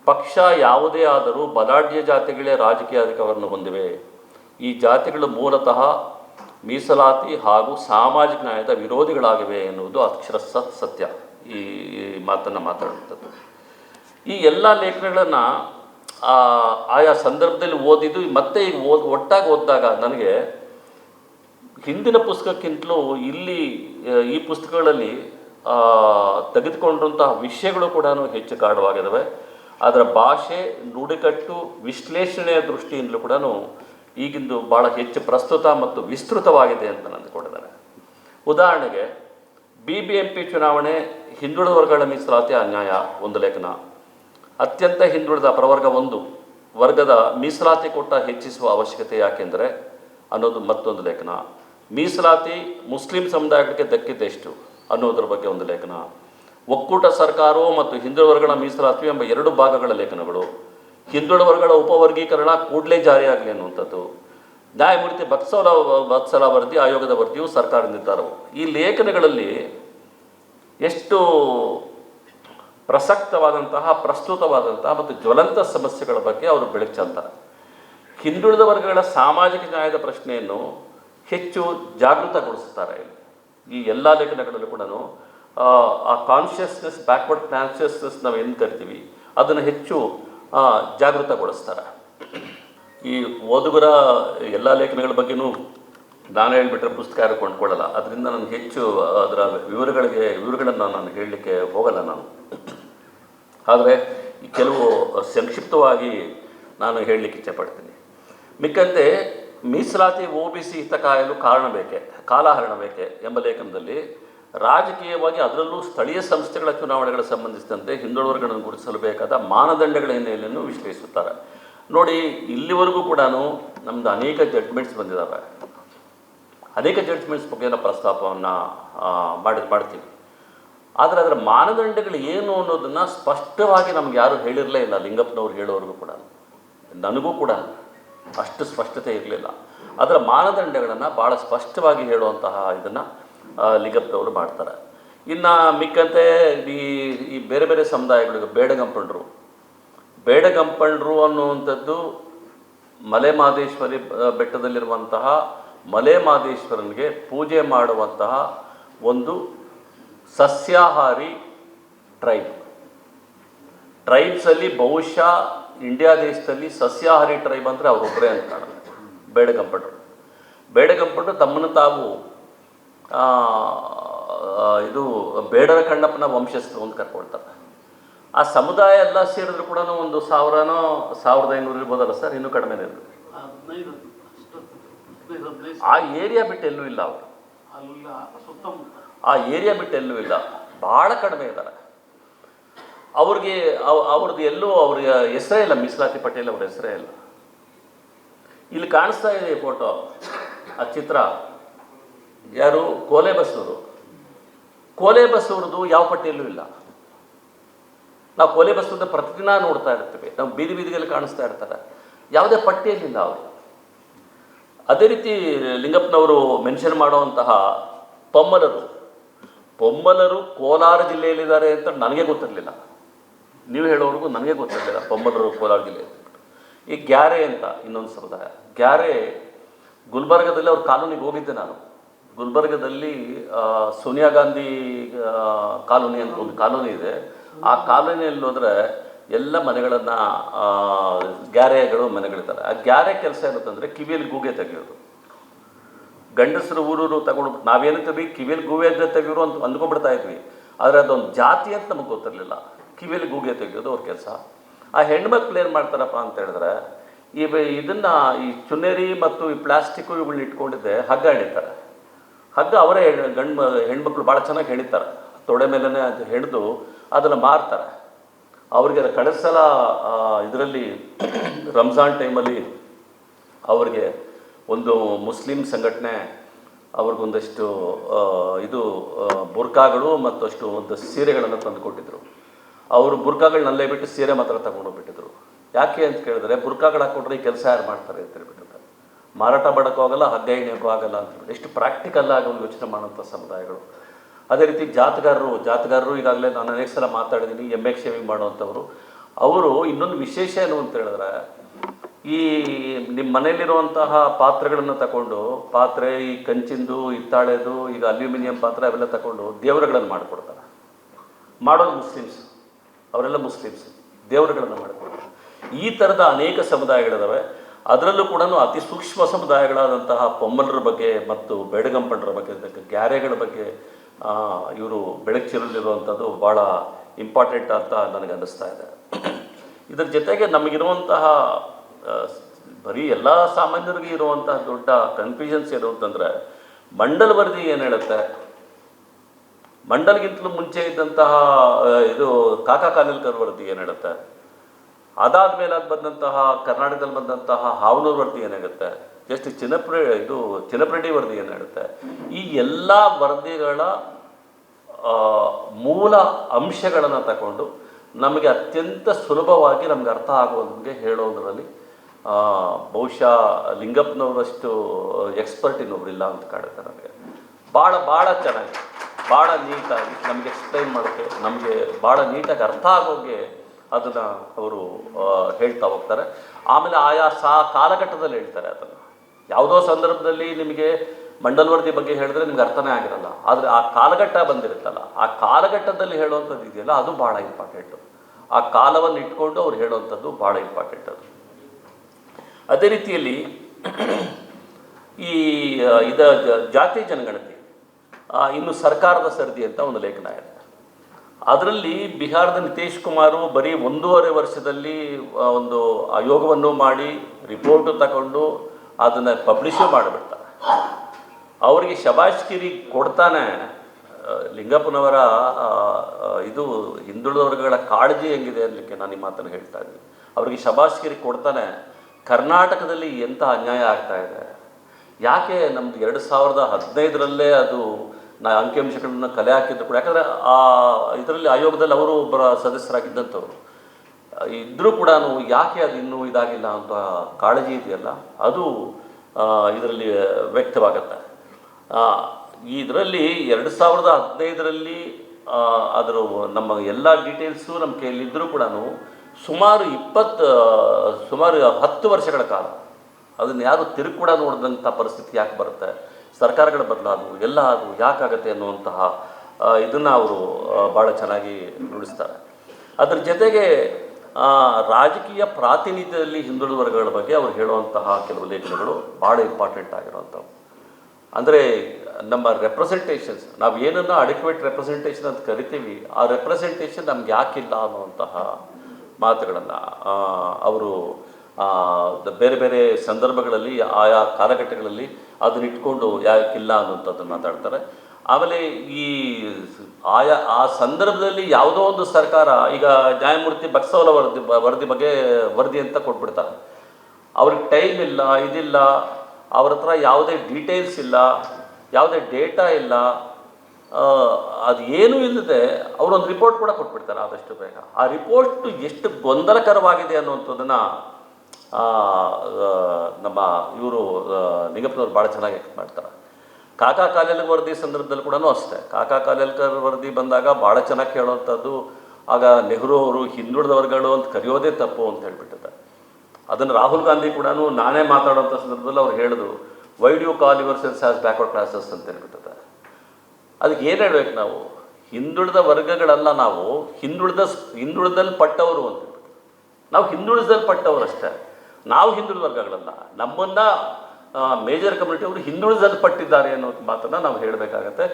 Speaker 1: ಪಕ್ಷ ಯಾವುದೇ ಆದರೂ ಬಲಾಢ್ಯ ಜಾತಿಗಳೇ ರಾಜಕೀಯ ಅಧಿಕಾರವನ್ನು ಹೊಂದಿವೆ. ಈ ಜಾತಿಗಳು ಮೂಲತಃ ಮೀಸಲಾತಿ ಹಾಗೂ ಸಾಮಾಜಿಕ ನ್ಯಾಯದ ವಿರೋಧಿಗಳಾಗಿವೆ ಎನ್ನುವುದು ಅಕ್ಷರ ಸತ್ಯ. ಈ ಮಾತನ್ನು ಮಾತಾಡುವಂಥದ್ದು ಈ ಎಲ್ಲ ಲೇಖನಗಳನ್ನು ಆಯಾ ಸಂದರ್ಭದಲ್ಲಿ ಓದಿದ್ದು ಮತ್ತೆ ಈಗ ಓದ್, ಒಟ್ಟಾಗಿ ಓದಿದಾಗ ನನಗೆ ಹಿಂದಿನ ಪುಸ್ತಕಕ್ಕಿಂತಲೂ ಇಲ್ಲಿ ಈ ಪುಸ್ತಕಗಳಲ್ಲಿ ತೆಗೆದುಕೊಂಡಂತಹ ವಿಷಯಗಳು ಕೂಡ ಹೆಚ್ಚು ಗಾಢವಾಗಿದ್ದಾವೆ ಅದರ ಭಾಷೆ, ನುಡಿಕಟ್ಟು, ವಿಶ್ಲೇಷಣೆಯ ದೃಷ್ಟಿಯಿಂದಲೂ ಕೂಡ ಈಗಿಂದು ಭಾಳ ಹೆಚ್ಚು ಪ್ರಸ್ತುತ ಮತ್ತು ವಿಸ್ತೃತವಾಗಿದೆ ಅಂತ ಅಂದುಕೊಂಡಿದ್ದಾರೆ ಉದಾಹರಣೆಗೆ ಬಿ ಬಿ ಎಂ ಪಿ ಚುನಾವಣೆ ಹಿಂದುಳಿದ ವರ್ಗಗಳ ಮೀಸಲಾತಿ ಅನ್ಯಾಯ ಒಂದು ಲೇಖನ. ಅತ್ಯಂತ ಹಿಂದುಳಿದ ಪ್ರವರ್ಗ ಒಂದು, ವರ್ಗದ ಮೀಸಲಾತಿ ಕೊಟ್ಟ ಹೆಚ್ಚಿಸುವ ಅವಶ್ಯಕತೆ ಯಾಕೆಂದರೆ, ಅನ್ನೋದು ಮತ್ತೊಂದು ಲೇಖನ. ಮೀಸಲಾತಿ ಮುಸ್ಲಿಂ ಸಮುದಾಯಕ್ಕೆ ದಕ್ಕಿದ್ದೆಷ್ಟು ಅನ್ನೋದ್ರ ಬಗ್ಗೆ ಒಂದು ಲೇಖನ. ಒಕ್ಕೂಟ ಸರ್ಕಾರವು ಮತ್ತು ಹಿಂದುಳಿದ ಮೀಸಲಾತಿ ಎಂಬ ಎರಡು ಭಾಗಗಳ ಲೇಖನಗಳು. ಹಿಂದುಳಿದ ವರ್ಗಗಳ ಉಪವರ್ಗೀಕರಣ ಕೂಡಲೇ ಜಾರಿಯಾಗಲಿ ಅನ್ನುವಂಥದ್ದು. ನ್ಯಾಯಮೂರ್ತಿ ಬತ್ಸಲ ಬತ್ಸಲ ವರದಿ ಆಯೋಗದ ವರದಿಯು ಸರ್ಕಾರ ನಿರ್ಧಾರವು. ಈ ಲೇಖನಗಳಲ್ಲಿ ಎಷ್ಟು ಪ್ರಸಕ್ತವಾದಂತಹ, ಪ್ರಸ್ತುತವಾದಂತಹ ಮತ್ತು ಜ್ವಲಂತ ಸಮಸ್ಯೆಗಳ ಬಗ್ಗೆ ಅವರು ಬೆಳಕು ಹಿಂದುಳಿದ ವರ್ಗಗಳ ಸಾಮಾಜಿಕ ನ್ಯಾಯದ ಪ್ರಶ್ನೆಯನ್ನು ಹೆಚ್ಚು ಜಾಗೃತಗೊಳಿಸ್ತಾರೆ ಈ ಎಲ್ಲ ಲೇಖನಗಳಲ್ಲೂ ಕೂಡ ಆ ಕಾನ್ಷಿಯಸ್ನೆಸ್ ಬ್ಯಾಕ್ವರ್ಡ್ ಕಾನ್ಷಿಯಸ್ನೆಸ್ ನಾವು ಏನು ಕರಿತೀವಿ, ಅದನ್ನು ಹೆಚ್ಚು ಜಾಗೃತಗೊಳಿಸ್ತಾರೆ. ಈ ಓದುಗರ ಎಲ್ಲ ಲೇಖನಗಳ ಬಗ್ಗೆನೂ ನಾನು ಹೇಳ್ಬಿಟ್ರೆ ಪುಸ್ತಕ ಯಾರು ಕೊಂಡ್ಕೊಳ್ಳಲ್ಲ. ಅದರಿಂದ ನಾನು ಹೆಚ್ಚು ಅದರ ವಿವರಗಳಿಗೆ, ವಿವರಗಳನ್ನು ನಾನು ಹೇಳಲಿಕ್ಕೆ ಹೋಗಲ್ಲ ನಾನು. ಆದರೆ ಕೆಲವು ಸಂಕ್ಷಿಪ್ತವಾಗಿ ನಾನು ಹೇಳಲಿಕ್ಕೆ ಇಚ್ಛೆಪಡ್ತೀನಿ ಮಿಕ್ಕಂತೆ ಮೀಸಲಾತಿ ಒ ಬಿ ಸಿ ಹಿತ ಕಾಯಲು ಕಾರಣ ಬೇಕೆ, ಕಾಲಹರಣ ಬೇಕೆ ಎಂಬ ಲೇಖನದಲ್ಲಿ ರಾಜಕೀಯವಾಗಿ ಅದರಲ್ಲೂ ಸ್ಥಳೀಯ ಸಂಸ್ಥೆಗಳ ಚುನಾವಣೆಗಳ ಸಂಬಂಧಿಸಿದಂತೆ ಹಿಂದುಳಿದವರ್ಗಗಳನ್ನು ಗುರುತಿಸಲು ಬೇಕಾದ ಮಾನದಂಡಗಳ ಹಿನ್ನೆಲೆಯನ್ನು ವಿಶ್ಲೇಷಿಸುತ್ತಾರೆ. ನೋಡಿ, ಇಲ್ಲಿವರೆಗೂ ಕೂಡ ನಮ್ದು ಅನೇಕ ಜಡ್ಜ್ಮೆಂಟ್ಸ್ ಬಂದಿದ್ದಾವೆ ಅನೇಕ ಜಡ್ಜ್ಮೆಂಟ್ಸ್ ಬಗ್ಗೆ ಪ್ರಸ್ತಾಪವನ್ನು ಮಾಡಿ ಮಾಡ್ತೀವಿ. ಆದರೆ ಅದರ ಮಾನದಂಡಗಳು ಏನು ಅನ್ನೋದನ್ನು ಸ್ಪಷ್ಟವಾಗಿ ನಮ್ಗೆ ಯಾರು ಹೇಳಿರಲೇ ಇಲ್ಲ, ಲಿಂಗಪ್ಪನವ್ರು ಹೇಳೋವರೆಗೂ ಕೂಡ ನನಗೂ ಕೂಡ ಅಷ್ಟು ಸ್ಪಷ್ಟತೆ ಇರಲಿಲ್ಲ. ಅದರ ಮಾನದಂಡಗಳನ್ನು ಭಾಳ ಸ್ಪಷ್ಟವಾಗಿ ಹೇಳುವಂತಹ ಇದನ್ನು ಲಿಂಗಪ್ಪನವರು ಮಾಡ್ತಾರೆ. ಇನ್ನು ಮಿಕ್ಕಂತೆ ಈ ಈ ಬೇರೆ ಬೇರೆ ಸಮುದಾಯಗಳಿಗೆ ಬೇಡಗಂಪಣರು. ಬೇಡಗಂಪಣರು ಅನ್ನುವಂಥದ್ದು ಮಲೆ ಮಹದೇಶ್ವರಿ ಬ- ಬೆಟ್ಟದಲ್ಲಿರುವಂತಹ ಮಲೆ ಮಹದೇಶ್ವರನಿಗೆ ಪೂಜೆ ಮಾಡುವಂತಹ ಒಂದು ಸಸ್ಯಾಹಾರಿ ಟ್ರೈಬ್. ಟ್ರೈಬ್ಸಲ್ಲಿ ಬಹುಶಃ ಇಂಡಿಯಾ ದೇಶದಲ್ಲಿ ಸಸ್ಯಾಹಾರಿ ಟ್ರೈಬ್ ಅಂದರೆ ಅವರೊಬ್ಬರೇ ಅಂತ ಕಾಣಲ್ಲ ಬೇಡಗಂಪಂಡ್ರು ಬೇಡಗಂಪಂಡ್ರು ತಮ್ಮನ್ನು ತಾವು ಇದು ಬೇಡರ ಕಣ್ಣಪ್ಪನ ವಂಶಸ್ಥರು ಅಂತ ಕರ್ಕೊಳ್ತಾರೆ. ಆ ಸಮುದಾಯ ಎಲ್ಲ ಸೇರಿದ್ರು ಕೂಡ ಒಂದು ಸಾವಿರನೋ ಸಾವಿರದ ಐನೂರು ಇರ್ಬೋದಲ್ಲ ಸರ್? ಇನ್ನೂ ಕಡಿಮೆ ಇರ್ಬೋದು ಆ ಏರಿಯಾ ಬಿಟ್ಟು ಎಲ್ಲೂ ಇಲ್ಲ ಅವರು. ಆ ಏರಿಯಾ ಬಿಟ್ಟು ಎಲ್ಲೂ ಇಲ್ಲ. ಭಾಳ ಕಡಿಮೆ ಇದ್ದಾರೆ. ಅವ್ರಿಗೆ ಅವ್- ಅವ್ರದ್ದು ಎಲ್ಲೋ ಅವ್ರ ಹೆಸರೇ ಇಲ್ಲ, ಮೀಸಲಾತಿ ಪಟೇಲ್ ಅವ್ರ ಹೆಸರೇ ಇಲ್ಲ. ಇಲ್ಲಿ ಕಾಣಿಸ್ತಾ ಇದೆ ಫೋಟೋ ಆ ಚಿತ್ರ. ಯಾರು? ಕೋಲೆ ಬಸ್ಸವರು ಕೋಲೆ ಬಸ್ಸವ್ರದ್ದು ಯಾವ ಪಟ್ಟಿಯಲ್ಲೂ ಇಲ್ಲ. ನಾವು ಕೋಲೆ ಬಸ್ಸವ್ರದ್ದು ಪ್ರತಿದಿನ ನೋಡ್ತಾ ಇರ್ತೀವಿ. ನಾವು ಬೀದಿ ಬೀದಿಗೆಲ್ಲ ಕಾಣಿಸ್ತಾ ಇರ್ತಾರೆ. ಯಾವುದೇ ಪಟ್ಟಿಯಲ್ಲಿಲ್ಲ ಅವರು. ಅದೇ ರೀತಿ ಲಿಂಗಪ್ಪನವರು ಮೆನ್ಷನ್ ಮಾಡುವಂತಹ ಪೊಮ್ಮಲರು. ಪೊಮ್ಮಲರು ಕೋಲಾರ ಜಿಲ್ಲೆಯಲ್ಲಿದ್ದಾರೆ ಅಂತ ನನಗೆ ಗೊತ್ತಿರಲಿಲ್ಲ. ನೀವು ಹೇಳೋವರೆಗೂ ನನಗೆ ಗೊತ್ತಿರಲಿಲ್ಲ. ಪೊಮ್ಮಲರು ಕೋಲಾರ ಜಿಲ್ಲೆ. ಈ ಗ್ಯಾರೆ ಅಂತ ಇನ್ನೊಂದು ಸಮುದಾಯ. ಗ್ಯಾರೆ ಗುಲ್ಬರ್ಗದಲ್ಲಿ ಅವ್ರ ಕಾಲೋನಿಗೆ ಹೋಗಿದ್ದೆ ನಾನು. ಗುಲ್ಬರ್ಗದಲ್ಲಿ ಸೋನಿಯಾ ಗಾಂಧಿ ಕಾಲೋನಿ ಅಂತ ಒಂದು ಕಾಲೋನಿ ಇದೆ. ಆ ಕಾಲೋನಿಯಲ್ಲಿ ಹೋದ್ರೆ ಎಲ್ಲ ಮನೆಗಳನ್ನು ಗ್ಯಾರೆಗಳು ಮನೆಗಳಿದ್ದಾರೆ ಆ ಗ್ಯಾರೆ ಕೆಲಸ ಏನಂತಂದರೆ ಕಿವಿಯಲ್ಲಿ ಗೂಗೆ ತೆಗೆಯೋದು. ಗಂಡಸರು, ಊರೂರು ತಗೊಂಡು ನಾವೇನಂತೀವಿ? ಕಿವಿಯಲ್ಲಿ ಗೂವೆ ಅಂದರೆ ತೆಗಿಯೋರು ಅಂತ ಅಂದ್ಕೊಂಡ್ಬಿಡ್ತಾ ಇದ್ವಿ. ಆದರೆ ಅದೊಂದು ಜಾತಿ ಅಂತ ನಮಗೆ ಗೊತ್ತಿರಲಿಲ್ಲ. ಕಿವಿಯಲ್ಲಿ ಗೂಗೆ ತೆಗೆಯೋದು ಅವ್ರ ಕೆಲಸ. ಆ ಹೆಣ್ಮಕ್ಳು ಏನು ಮಾಡ್ತಾರಪ್ಪ ಅಂತ ಹೇಳಿದ್ರೆ, ಈ ಇದನ್ನು ಈ ಚುನ್ನೇರಿ ಮತ್ತು ಈ ಪ್ಲಾಸ್ಟಿಕ್ಕು ಇವುಗಳನ್ನ ಇಟ್ಕೊಂಡಿದ್ದೆ ಹಗ್ಗ ಎಣಿತಾರೆ ಹಗ್ಗ ಅವರೇ ಗಂಡು ಹೆಣ್ಮಕ್ಳು ಭಾಳ ಚೆನ್ನಾಗಿ ಹೆಣಿತಾರೆ. ತೊಡೆ ಮೇಲೇ ಅದು ಹೆಣ್ದು ಅದನ್ನು ಮಾರ್ತಾರೆ. ಅವ್ರಿಗೆ ಕಳೆದ ಸಲ ಇದರಲ್ಲಿ ರಂಜಾನ್ ಟೈಮಲ್ಲಿ ಅವ್ರಿಗೆ ಒಂದು ಮುಸ್ಲಿಂ ಸಂಘಟನೆ ಅವ್ರಿಗೊಂದಷ್ಟು ಇದು ಬುರ್ಕಾಗಳು ಮತ್ತಷ್ಟು ಒಂದು ಸೀರೆಗಳನ್ನು ತಂದು ಅವರು ಬುರ್ಕಾಗಳನ್ನಲ್ಲೇ ಬಿಟ್ಟು ಸೀರೆ ಮಾತ್ರ ತಗೊಂಡೋಗ್ಬಿಟ್ಟಿದ್ರು ಯಾಕೆ ಅಂತ ಕೇಳಿದ್ರೆ, ಬುರ್ಕಾಗಳು ಹಾಕ್ಕೊಂಡ್ರೆ ಈ ಕೆಲಸ ಯಾರು ಮಾಡ್ತಾರೆ ಅಂತ ಹೇಳ್ಬಿಟ್ಟಿದ್ರು ಮಾರಾಟ ಮಾಡೋಕ್ಕೂ ಆಗಲ್ಲ ಹಗ್ಗ ಎಣ್ಣೆಕ್ಕೂ ಆಗಲ್ಲ ಅಂತ ಎಷ್ಟು ಪ್ರಾಕ್ಟಿಕಲ್ ಆಗಿ ಒಂದು ಯೋಚನೆ ಮಾಡುವಂಥ ಸಮುದಾಯಗಳು. ಅದೇ ರೀತಿ ಜಾತಗಾರರು ಜಾತಗಾರರು ಈಗಾಗಲೇ ನಾನು ಅನೇಕ ಸಲ ಮಾತಾಡಿದ್ದೀನಿ ಎಂ ಎಕ್ ಶೇವಿಂಗ್ ಮಾಡುವಂಥವ್ರು. ಅವರು ಇನ್ನೊಂದು ವಿಶೇಷ ಏನು ಅಂತ ಹೇಳಿದ್ರೆ, ಈ ನಿಮ್ಮ ಮನೆಯಲ್ಲಿರುವಂತಹ ಪಾತ್ರೆಗಳನ್ನು ತಗೊಂಡು, ಪಾತ್ರೆ, ಈ ಕಂಚಿಂದು ಹಿತ್ತಾಳೆದು ಈಗ ಅಲ್ಯೂಮಿನಿಯಂ ಪಾತ್ರೆ ಅವೆಲ್ಲ ತಗೊಂಡು ದೇವರುಗಳನ್ನು ಮಾಡಿಕೊಡ್ತಾರೆ. ಮಾಡೋದು ಮುಸ್ಲಿಮ್ಸ್. ಅವರೆಲ್ಲ ಮುಸ್ಲಿಮ್ಸ್. ದೇವರುಗಳನ್ನು ಮಾಡಿಕೊಂಡು. ಈ ಥರದ ಅನೇಕ ಸಮುದಾಯಗಳಿದ್ದಾವೆ ಅದರಲ್ಲೂ ಕೂಡ ಅತಿ ಸೂಕ್ಷ್ಮ ಸಮುದಾಯಗಳಾದಂತಹ ಪೊಮ್ಮಲರ ಬಗ್ಗೆ ಮತ್ತು ಬೆಡಗಂಪಣರ ಬಗ್ಗೆ ಗ್ಯಾರೆಗಳ ಬಗ್ಗೆ ಇವರು ಬೆಳಕಿರಲಿರುವಂಥದ್ದು ಭಾಳ ಇಂಪಾರ್ಟೆಂಟ್ ಅಂತ ನನಗೆ ಅನ್ನಿಸ್ತಾ ಇದೆ. ಇದರ ಜೊತೆಗೆ ನಮಗಿರುವಂತಹ ಬರೀ ಎಲ್ಲ ಸಾಮಾನ್ಯರಿಗೆ ಇರುವಂತಹ ದೊಡ್ಡ ಕನ್ಫ್ಯೂಷನ್ಸ್ ಏನು ಅಂತಂದರೆ, ಮಂಡಲ ವರದಿ ಏನು ಹೇಳುತ್ತೆ? ಮಂಡಲ್ಗಿಂತಲೂ ಮುಂಚೆ ಇದ್ದಂತಹ ಇದು ಕಾಕಾ ಕಾಲಿಲ್ಕರ್ ವರದಿ ಏನು ಹೇಳುತ್ತೆ? ಅದಾದ್ಮೇಲೆ ಅದು ಬಂದಂತಹ, ಕರ್ನಾಟಕದಲ್ಲಿ ಬಂದಂತಹ ಹಾವನೂರು ವರದಿ ಏನಾಗುತ್ತೆ ಜಸ್ಟ್ ಚಿನ್ನಪ್ರ, ಇದು ಚಿನ್ನಪ್ರೆಡ್ಡಿ ವರದಿ ಏನು ಈ ಎಲ್ಲ ವರದಿಗಳ ಮೂಲ ಅಂಶಗಳನ್ನು ತಗೊಂಡು ನಮಗೆ ಅತ್ಯಂತ ಸುಲಭವಾಗಿ ನಮ್ಗೆ ಅರ್ಥ ಆಗುವಂಗೆ ಹೇಳೋದರಲ್ಲಿ ಬಹುಶಃ ಲಿಂಗಪ್ಪನವರಷ್ಟು ಎಕ್ಸ್ಪರ್ಟ್ ಇನ್ನೊಬ್ರಿಲ್ಲ ಅಂತ ಕಾಡುತ್ತೆ ನನಗೆ ಭಾಳ ಭಾಳ ಚೆನ್ನಾಗಿ ಭಾಳ ನೀಟಾಗಿ ನಮಗೆ ಎಕ್ಸ್ಪ್ಲೈನ್ ಮಾಡೋಕ್ಕೆ, ನಮಗೆ ಭಾಳ ನೀಟಾಗಿ ಅರ್ಥ ಆಗೋಗೆ ಅದನ್ನು ಅವರು ಹೇಳ್ತಾ ಹೋಗ್ತಾರೆ. ಆಮೇಲೆ ಆಯಾ ಸಾ ಕಾಲಘಟ್ಟದಲ್ಲಿ ಹೇಳ್ತಾರೆ ಅದನ್ನು. ಯಾವುದೋ ಸಂದರ್ಭದಲ್ಲಿ ನಿಮಗೆ ಮಂಡಲ್ ವರದಿ ಬಗ್ಗೆ ಹೇಳಿದ್ರೆ ನಿಮ್ಗೆ ಅರ್ಥನೇ ಆಗಿರಲ್ಲ. ಆದರೆ ಆ ಕಾಲಘಟ್ಟ ಬಂದಿರುತ್ತಲ್ಲ, ಆ ಕಾಲಘಟ್ಟದಲ್ಲಿ ಹೇಳುವಂಥದ್ದು ಇದೆಯಲ್ಲ, ಅದು ಭಾಳ ಇಂಪಾರ್ಟೆಂಟು ಆ ಕಾಲವನ್ನು ಇಟ್ಕೊಂಡು ಅವ್ರು ಹೇಳುವಂಥದ್ದು ಭಾಳ ಇಂಪಾರ್ಟೆಂಟ್ ಅದು. ಅದೇ ರೀತಿಯಲ್ಲಿ ಈ ಇದ ಜಾತಿ ಜನಗಣತಿ. ಇನ್ನು ಸರ್ಕಾರದ ಸರದಿ ಅಂತ ಒಂದು ಲೇಖನ ಇದೆ. ಅದರಲ್ಲಿ ಬಿಹಾರದ ನಿತೀಶ್ ಕುಮಾರು ಬರೀ ಒಂದೂವರೆ ವರ್ಷದಲ್ಲಿ ಒಂದು ಆಯೋಗವನ್ನು ಮಾಡಿ ರಿಪೋರ್ಟು ತಗೊಂಡು ಅದನ್ನು ಪಬ್ಲಿಷೂ ಮಾಡಿಬಿಡ್ತಾರೆ. ಅವರಿಗೆ ಶಬಾಷ್ಕಿರಿ ಕೊಡ್ತಾನೆ ಲಿಂಗಪ್ಪನವರ ಇದು ಹಿಂದುಳಿದ ವರ್ಗಗಳ ಕಾಳಜಿ ಹೆಂಗಿದೆ ಅನ್ನಲಿಕ್ಕೆ ನಾನು ಈ ಮಾತನ್ನು ಹೇಳ್ತಾ ಇದ್ದೀನಿ. ಅವರಿಗೆ ಶಬಾಷ್ಕಿರಿ ಕೊಡ್ತಾನೆ, ಕರ್ನಾಟಕದಲ್ಲಿ ಎಂಥ ಅನ್ಯಾಯ ಆಗ್ತಾ ಇದೆ? ಯಾಕೆ ನಮ್ದು ಎರಡು ಸಾವಿರದ ಹದಿನೈದರಲ್ಲೇ ಅದು ನಾ ಅಂಕಿಅಂಶಗಳನ್ನ ಕಲೆ ಹಾಕಿದ್ರು ಕೂಡ. ಯಾಕಂದರೆ ಆ ಇದರಲ್ಲಿ ಆಯೋಗದಲ್ಲಿ ಅವರು ಒಬ್ಬರ ಸದಸ್ಯರಾಗಿದ್ದಂಥವ್ರು. ಇದ್ದರೂ ಕೂಡ ಯಾಕೆ ಅದು ಇನ್ನೂ ಇದಾಗಿಲ್ಲ ಅಂತ ಕಾಳಜಿ ಇದೆಯಲ್ಲ, ಅದು ಇದರಲ್ಲಿ ವ್ಯಕ್ತವಾಗತ್ತೆ. ಇದರಲ್ಲಿ ಎರಡು ಸಾವಿರದ ಹದಿನೈದರಲ್ಲಿ ಅದರ ನಮ್ಮ ಎಲ್ಲ ಡೀಟೇಲ್ಸು ನಮ್ಮ ಕೈಯಲ್ಲಿದ್ದರೂ ಕೂಡ ಸುಮಾರು ಇಪ್ಪತ್ತು, ಸುಮಾರು ಹತ್ತು ವರ್ಷಗಳ ಕಾಲ. ಅದನ್ನು ಯಾರು ತಿರುಗಿ ಕೂಡ ನೋಡಿದಂಥ ಪರಿಸ್ಥಿತಿ ಯಾಕೆ ಬರುತ್ತೆ? ಸರ್ಕಾರಗಳು ಬದಲಾದವು ಎಲ್ಲ ಆದವು ಯಾಕಾಗತ್ತೆ ಅನ್ನುವಂತಹ ಇದನ್ನು ಅವರು ಭಾಳ ಚೆನ್ನಾಗಿ ನುಡಿಸ್ತಾರೆ. ಅದರ ಜೊತೆಗೆ ರಾಜಕೀಯ ಪ್ರಾತಿನಿಧ್ಯದಲ್ಲಿ ಹಿಂದುಳಿದ ವರ್ಗಗಳ ಬಗ್ಗೆ ಅವರು ಹೇಳುವಂತಹ ಕೆಲವು ಲೇಖನಗಳು ಭಾಳ ಇಂಪಾರ್ಟೆಂಟ್ ಆಗಿರುವಂಥವು. ಅಂದರೆ, ನಮ್ಮ ರೆಪ್ರೆಸೆಂಟೇಷನ್ಸ್ ನಾವು ಏನನ್ನ ಅಡಿಕ್ವೇಟ್ ರೆಪ್ರೆಸೆಂಟೇಷನ್ ಅಂತ ಕರಿತೀವಿ, ಆ ರೆಪ್ರೆಸೆಂಟೇಷನ್ ನಮ್ಗೆ ಯಾಕಿಲ್ಲ ಅನ್ನುವಂತಹ ಮಾತುಗಳನ್ನು ಅವರು ಬೇರೆ ಬೇರೆ ಸಂದರ್ಭಗಳಲ್ಲಿ ಆಯಾ ಕಾಲಘಟ್ಟಗಳಲ್ಲಿ ಅದನ್ನ ಇಟ್ಕೊಂಡು ಯಾಕಿಲ್ಲ ಅನ್ನುವಂಥದ್ದನ್ನು ಮಾತಾಡ್ತಾರೆ. ಆಮೇಲೆ ಈ ಆಯಾ, ಆ ಸಂದರ್ಭದಲ್ಲಿ ಯಾವುದೋ ಒಂದು ಸರ್ಕಾರ, ಈಗ ನ್ಯಾಯಮೂರ್ತಿ ಬಕ್ಸವಲ ವರದಿ ವರದಿ ಬಗ್ಗೆ ವರದಿ ಅಂತ ಕೊಟ್ಬಿಡ್ತಾರೆ. ಅವ್ರಿಗೆ ಟೈಮ್ ಇಲ್ಲ, ಇದಿಲ್ಲ, ಅವ್ರ ಹತ್ರ ಯಾವುದೇ ಡೀಟೇಲ್ಸ್ ಇಲ್ಲ, ಯಾವುದೇ ಡೇಟಾ ಇಲ್ಲ ಅದು ಏನೂ ಇಲ್ಲದೆ ಅವರೊಂದು ರಿಪೋರ್ಟ್ ಕೂಡ ಕೊಟ್ಬಿಡ್ತಾರೆ ಆದಷ್ಟು ಬೇಗ. ಆ ರಿಪೋರ್ಟ್ ಎಷ್ಟು ಗೊಂದಲಕರವಾಗಿದೆ ಅನ್ನುವಂಥದ್ದನ್ನು ನಮ್ಮ ಇವರು ನಿಗಮದವ್ರು ಭಾಳ ಚೆನ್ನಾಗಿ ಮಾಡ್ತಾರೆ. ಕಾಕಾ ಕಾಲೇಲ್ ವರದಿ ಸಂದರ್ಭದಲ್ಲಿ ಕೂಡ ಅಷ್ಟೇ. ಕಾಕಾ ಕಾಲೇಲ್ಕರ್ ವರದಿ ಬಂದಾಗ ಭಾಳ ಚೆನ್ನಾಗಿ ಕೇಳುವಂಥದ್ದು ಆಗ ನೆಹರು ಅವರು ಹಿಂದುಳಿದ ವರ್ಗಗಳು ಅಂತ ಕರೆಯೋದೇ ತಪ್ಪು ಅಂತ ಹೇಳಿಬಿಟ್ಟಿದ್ದೆ. ಅದನ್ನು ರಾಹುಲ್ ಗಾಂಧಿ ಕೂಡ ನಾನೇ ಮಾತಾಡೋಂಥ ಸಂದರ್ಭದಲ್ಲಿ ಅವ್ರು ಹೇಳಿದ್ರು why do you call your as backward classes ಅಂತ ಹೇಳ್ಬಿಟ್ಟಿದ್ದಾರೆ ಅದಕ್ಕೆ ಏನು ಹೇಳ್ಬೇಕು ನಾವು? ಹಿಂದುಳಿದ ವರ್ಗಗಳಲ್ಲ ನಾವು, ಹಿಂದುಳಿದ ಹಿಂದುಳಿದಲ್ಲಿ ಪಟ್ಟವರು ಅಂತ ನಾವು ಹಿಂದುಳಿದಲ್ಲಿ ಪಟ್ಟವರು ಅಷ್ಟೇ ನಾವು ಹಿಂದುಳಿದ ವರ್ಗಗಳಲ್ಲ, ನಮ್ಮನ್ನ ಮೇಜರ್ ಕಮ್ಯುನಿಟಿ ಅವರು ಹಿಂದುಳಿದಲ್ಪಟ್ಟಿದ್ದಾರೆ ಅನ್ನೋ ಮಾತನ್ನು ನಾವು ಹೇಳಬೇಕಾಗತ್ತೆ.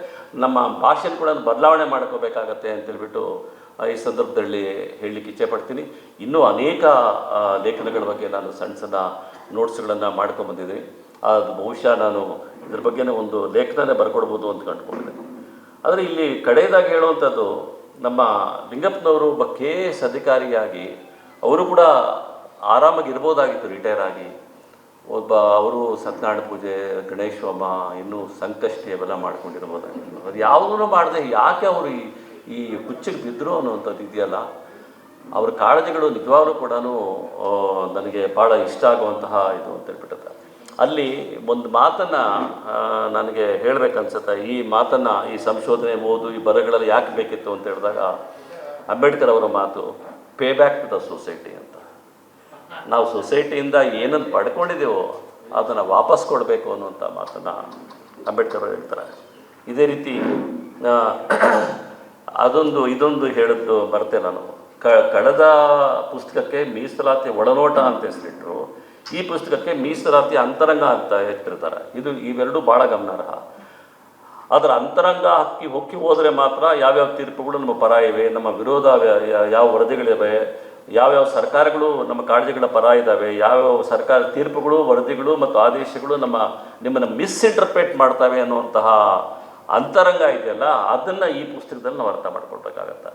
Speaker 1: ನಮ್ಮ ಭಾಷೆನ ಕೂಡ ಬದಲಾವಣೆ ಮಾಡ್ಕೋಬೇಕಾಗತ್ತೆ ಅಂತೇಳ್ಬಿಟ್ಟು ಈ ಸಂದರ್ಭದಲ್ಲಿ ಹೇಳಲಿಕ್ಕೆ ಇಚ್ಛೆ ಪಡ್ತೀನಿ. ಇನ್ನೂ ಅನೇಕ ಲೇಖನಗಳ ಬಗ್ಗೆ ನಾನು ಸಣ್ಣ ಸಣ್ಣ ನೋಟ್ಸ್ಗಳನ್ನು ಮಾಡ್ಕೊಂಬಂದಿದ್ದೀನಿ ಅದು ಬಹುಶಃ ನಾನು ಇದ್ರ ಬಗ್ಗೆನೇ ಒಂದು ಲೇಖನನೇ ಬರ್ಕೊಡ್ಬೋದು ಅಂತ ಕಂಡುಕೊಂಡಿದ್ದೀನಿ. ಆದರೆ ಇಲ್ಲಿ ಕಡೆಯದಾಗಿ ಹೇಳುವಂಥದ್ದು, ನಮ್ಮ ಲಿಂಗಪ್ಪನವರು ಒಬ್ಬ ಅಧಿಕಾರಿಯಾಗಿ, ಅವರು ಕೂಡ ಆರಾಮಾಗಿ ಇರ್ಬೋದಾಗಿತ್ತು ರಿಟೈರ್ ಆಗಿ. ಒಬ್ಬ ಅವರು ಸತ್ಯನಾರಾಯಣ ಪೂಜೆ, ಗಣೇಶ ಹೋಮ ಇನ್ನೂ ಸಂಕಷ್ಟಿ ಅವೆಲ್ಲ ಮಾಡ್ಕೊಂಡಿರ್ಬೋದಾಗಿತ್ತು. ಅದು ಯಾವುದೂ ಮಾಡದೆ ಯಾಕೆ ಅವರು ಈ ಈ ಹುಚ್ಚಿಗೆ ಬಿದ್ದರು ಅನ್ನುವಂಥದ್ದು ಇದೆಯಲ್ಲ? ಅವ್ರ ಕಾಳಜಿಗಳು ನಿಜವಾಗ್ಲೂ ಕೂಡ ನನಗೆ ಭಾಳ ಇಷ್ಟ ಆಗುವಂತಹ ಇದು ಅಂತ ಹೇಳ್ಬಿಟ್ಟದ ಅಲ್ಲಿ ಒಂದು ಮಾತನ್ನು ನನಗೆ ಹೇಳಬೇಕನ್ಸುತ್ತೆ. ಈ ಮಾತನ್ನು, ಈ ಸಂಶೋಧನೆ, ಓದು, ಈ ಬರಗಳಲ್ಲಿ ಯಾಕೆ ಬೇಕಿತ್ತು ಅಂತ ಹೇಳಿದಾಗ, ಅಂಬೇಡ್ಕರ್ ಅವರ ಮಾತು pay back to the society ಅಂತ. ನಾವು ಸೊಸೈಟಿಯಿಂದ ಏನನ್ನು ಪಡ್ಕೊಂಡಿದ್ದೇವೋ ಅದನ್ನು ವಾಪಸ್ ಕೊಡಬೇಕು ಅನ್ನುವಂಥ ಮಾತನ್ನು ಅಂಬೇಡ್ಕರ್ ಅವರು ಹೇಳ್ತಾರೆ. ಇದೇ ರೀತಿ ಅದೊಂದು, ಇದೊಂದು ಹೇಳಿದ್ದು ಬರ್ತೇನೆ ನಾನು. ಕ, ಕಳೆದ ಪುಸ್ತಕಕ್ಕೆ ಮೀಸಲಾತಿ ಒಳನೋಟ ಅಂತ ಹೆಸರಿಟ್ಟರು ಈ ಪುಸ್ತಕಕ್ಕೆ ಮೀಸಲಾತಿ ಅಂತರಂಗ ಅಂತ ಹೇಳ್ತಿರ್ತಾರೆ. ಇದು ಇವೆರಡೂ ಭಾಳ ಗಮನಾರ್ಹ. ಅದರ ಅಂತರಂಗ ಹಕ್ಕಿ ಹೊಕ್ಕಿ ಹೋದರೆ ಮಾತ್ರ ಯಾವ್ಯಾವ ತೀರ್ಪುಗಳು ನಮ್ಮ ಪರ ಇವೆ, ನಮ್ಮ ವಿರೋಧ ಯಾವ ವರದಿಗಳಿವೆ ಯಾವ್ಯಾವ ಸರ್ಕಾರಗಳು ನಮ್ಮ ಕಾಳಜಿಗಳ ಪರ ಇದ್ದಾವೆ ಯಾವ್ಯಾವ ಸರ್ಕಾರ ತೀರ್ಪುಗಳು, ವರದಿಗಳು ಮತ್ತು ಆದೇಶಗಳು ನಮ್ಮ ನಿಮ್ಮನ್ನು ಮಿಸ್ಇಂಟರ್ಪ್ರೇಟ್ ಮಾಡ್ತವೆ ಅನ್ನುವಂತಹ ಅಂತರಂಗ ಇದೆಯಲ್ಲ, ಅದನ್ನು ಈ ಪುಸ್ತಕದಲ್ಲಿ ನಾವು ಅರ್ಥ ಮಾಡ್ಕೊಳ್ಬೇಕಾಗತ್ತೆ.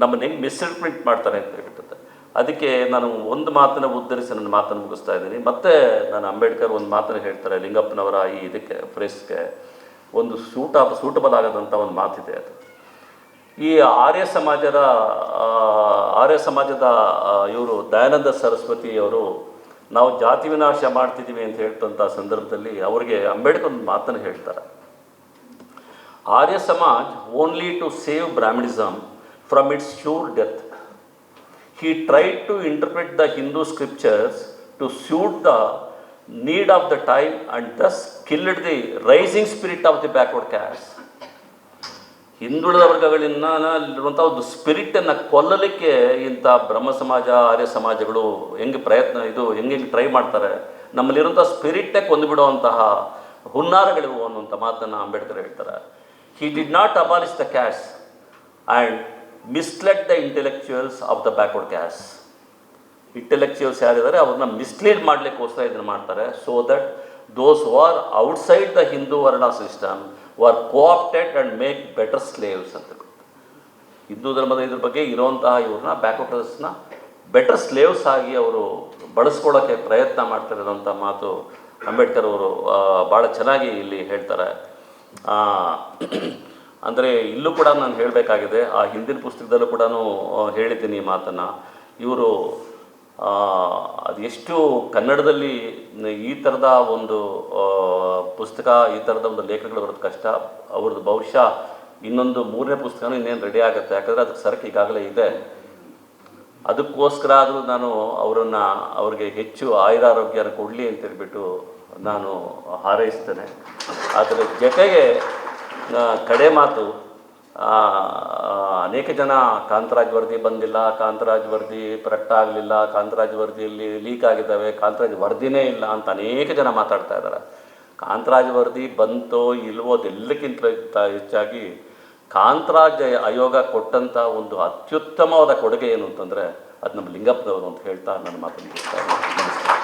Speaker 1: ನಮ್ಮನ್ನು ಹೆಂಗೆ ಮಿಸ್ಇಂಟರ್ಪ್ರೇಟ್ ಮಾಡ್ತಾರೆ ಅಂತ ಹೇಳ್ಬಿಟ್ಟೆ ಅದಕ್ಕೆ ನಾನು ಒಂದು ಮಾತನ್ನು ಉದ್ಧರಿಸಿ ನನ್ನ ಮಾತನ್ನು ಮುಗಿಸ್ತಾ ಇದ್ದೀನಿ. ಮತ್ತೆ ನಾನು ಅಂಬೇಡ್ಕರ್ ಒಂದು ಮಾತನ್ನು ಹೇಳ್ತಾರೆ, ಲಿಂಗಪ್ಪನವರ ಈ ಇದಕ್ಕೆ ಫ್ರೆಸ್ಗೆ ಒಂದು ಸೂಟ, ಸೂಟಬಲ್ ಆಗದಂಥ ಒಂದು ಮಾತಿದೆ ಅದು. ಈ ಆರ್ಯ ಸಮಾಜದ ಆರ್ಯ ಸಮಾಜದ ಇವರು ದಯಾನಂದ ಸರಸ್ವತಿ ಅವರು, ನಾವು ಜಾತಿ ವಿನಾಶ ಮಾಡ್ತಿದ್ದೀವಿ ಅಂತ ಹೇಳ್ತಂಥ ಸಂದರ್ಭದಲ್ಲಿ ಅವರಿಗೆ ಅಂಬೇಡ್ಕರ್ ಒಂದು ಮಾತನ್ನು ಹೇಳ್ತಾರೆ. Arya Samaj only to save Brahminism from its sure death he tried to interpret the Hindu scriptures to suit the need of the time and thus killed the rising spirit of the backward caste ಹಿಂದುಳಿದ ವರ್ಗಗಳಿಂದ ಇರುವಂಥ ಒಂದು ಸ್ಪಿರಿಟನ್ನು ಕೊಲ್ಲಲಿಕ್ಕೆ ಇಂಥ ಬ್ರಹ್ಮ ಸಮಾಜ ಆರ್ಯ ಸಮಾಜಗಳು ಹೆಂಗೆ ಪ್ರಯತ್ನ, ಇದು ಹೆಂಗೆ ಟ್ರೈ ಮಾಡ್ತಾರೆ ನಮ್ಮಲ್ಲಿರುವಂಥ ಸ್ಪಿರಿಟ್ಟೇ ಕೊಂದುಬಿಡುವಂತಹ ಹುನ್ನಾರಗಳಿವು ಅನ್ನುವಂಥ ಮಾತನ್ನು ಅಂಬೇಡ್ಕರ್ ಹೇಳ್ತಾರೆ. He did not abolish the caste and misled the intellectuals of the backward caste intellectuals ಯಾರಿದ್ದಾರೆ, ಅವ್ರನ್ನ ಮಿಸ್ಲೀಡ್ ಮಾಡಲಿಕ್ಕೋಸ್ಕರ ಇದನ್ನು ಮಾಡ್ತಾರೆ. So that those who are outside the Hindu varna system are coopted and make better slaves ಅಂತ ಹಿಂದೂ ಧರ್ಮದ ಇದ್ರ ಬಗ್ಗೆ ಇರುವಂತಹ ಇವ್ರನ್ನ ಬ್ಯಾಕ್ವರ್ಡರ್ಸ್ನ ಬೆಟರ್ ಸ್ಲೇವ್ಸ್ ಆಗಿ ಅವರು ಬಳಸ್ಕೊಳ್ಳೋಕ್ಕೆ ಪ್ರಯತ್ನ ಮಾಡ್ತಿರೋದಂಥ ಮಾತು ಅಂಬೇಡ್ಕರ್ ಅವರು ಭಾಳ ಚೆನ್ನಾಗಿ ಇಲ್ಲಿ ಹೇಳ್ತಾರೆ. ಅಂದರೆ ಇಲ್ಲೂ ಕೂಡ ನಾನು ಹೇಳಬೇಕಾಗಿದೆ, ಆ ಹಿಂದಿನ ಪುಸ್ತಕದಲ್ಲೂ ಕೂಡ ಹೇಳಿದ್ದೀನಿ ಈ ಮಾತನ್ನು. ಇವರು ಅದು ಎಷ್ಟು ಕನ್ನಡದಲ್ಲಿ ಈ ಥರದ ಒಂದು ಪುಸ್ತಕ, ಈ ಥರದ ಒಂದು ಲೇಖನಗಳು ಬರೋದು ಕಷ್ಟ. ಅವ್ರದ್ದು ಬಹುಶಃ ಇನ್ನೊಂದು ಮೂರನೇ ಪುಸ್ತಕನೂ ಇನ್ನೇನು ರೆಡಿ ಆಗುತ್ತೆ. ಯಾಕಂದರೆ ಅದಕ್ಕೆ ಸರಕು ಈಗಾಗಲೇ ಇದೆ. ಅದಕ್ಕೋಸ್ಕರ ಆದರೂ ನಾನು ಅವರನ್ನು, ಅವ್ರಿಗೆ ಹೆಚ್ಚು ಆಯುರಾರೋಗ್ಯನ ಕೊಡಲಿ ಅಂತ ಹೇಳ್ಬಿಟ್ಟು ನಾನು ಹಾರೈಸ್ತೇನೆ. ಅದರ ಜೊತೆಗೆ ಕಡೆ ಮಾತು ಅನೇಕ ಜನ ಕಾಂತರಾಜ್ ವರದಿ ಬಂದಿಲ್ಲ, ಕಾಂತರಾಜ್ ವರದಿ ಪ್ರಕಟ ಆಗಲಿಲ್ಲ ಕಾಂತರಾಜ್ ವರದಿಯಲ್ಲಿ ಲೀಕ್ ಆಗಿದ್ದಾವೆ, ಕಾಂತರಾಜ್ ವರದಿನೇ ಇಲ್ಲ ಅಂತ ಅನೇಕ ಜನ ಮಾತಾಡ್ತಾ ಇದ್ದಾರೆ ಕಾಂತರಾಜ್ ವರದಿ ಬಂತೋ ಇಲ್ವೋ ಅದೆಲ್ಲಕ್ಕಿಂತ ಹೆಚ್ಚಾಗಿ ಕಾಂತರಾಜ್ ಆಯೋಗ ಕೊಟ್ಟಂಥ ಒಂದು ಅತ್ಯುತ್ತಮವಾದ ಕೊಡುಗೆ ಏನು ಅಂತಂದರೆ, ಅದು ನಮ್ಮ ಲಿಂಗಪ್ಪನವರು ಅಂತ ಹೇಳ್ತಾ ನನ್ನ ಮಾತನ್ನು. ನಮಸ್ಕಾರ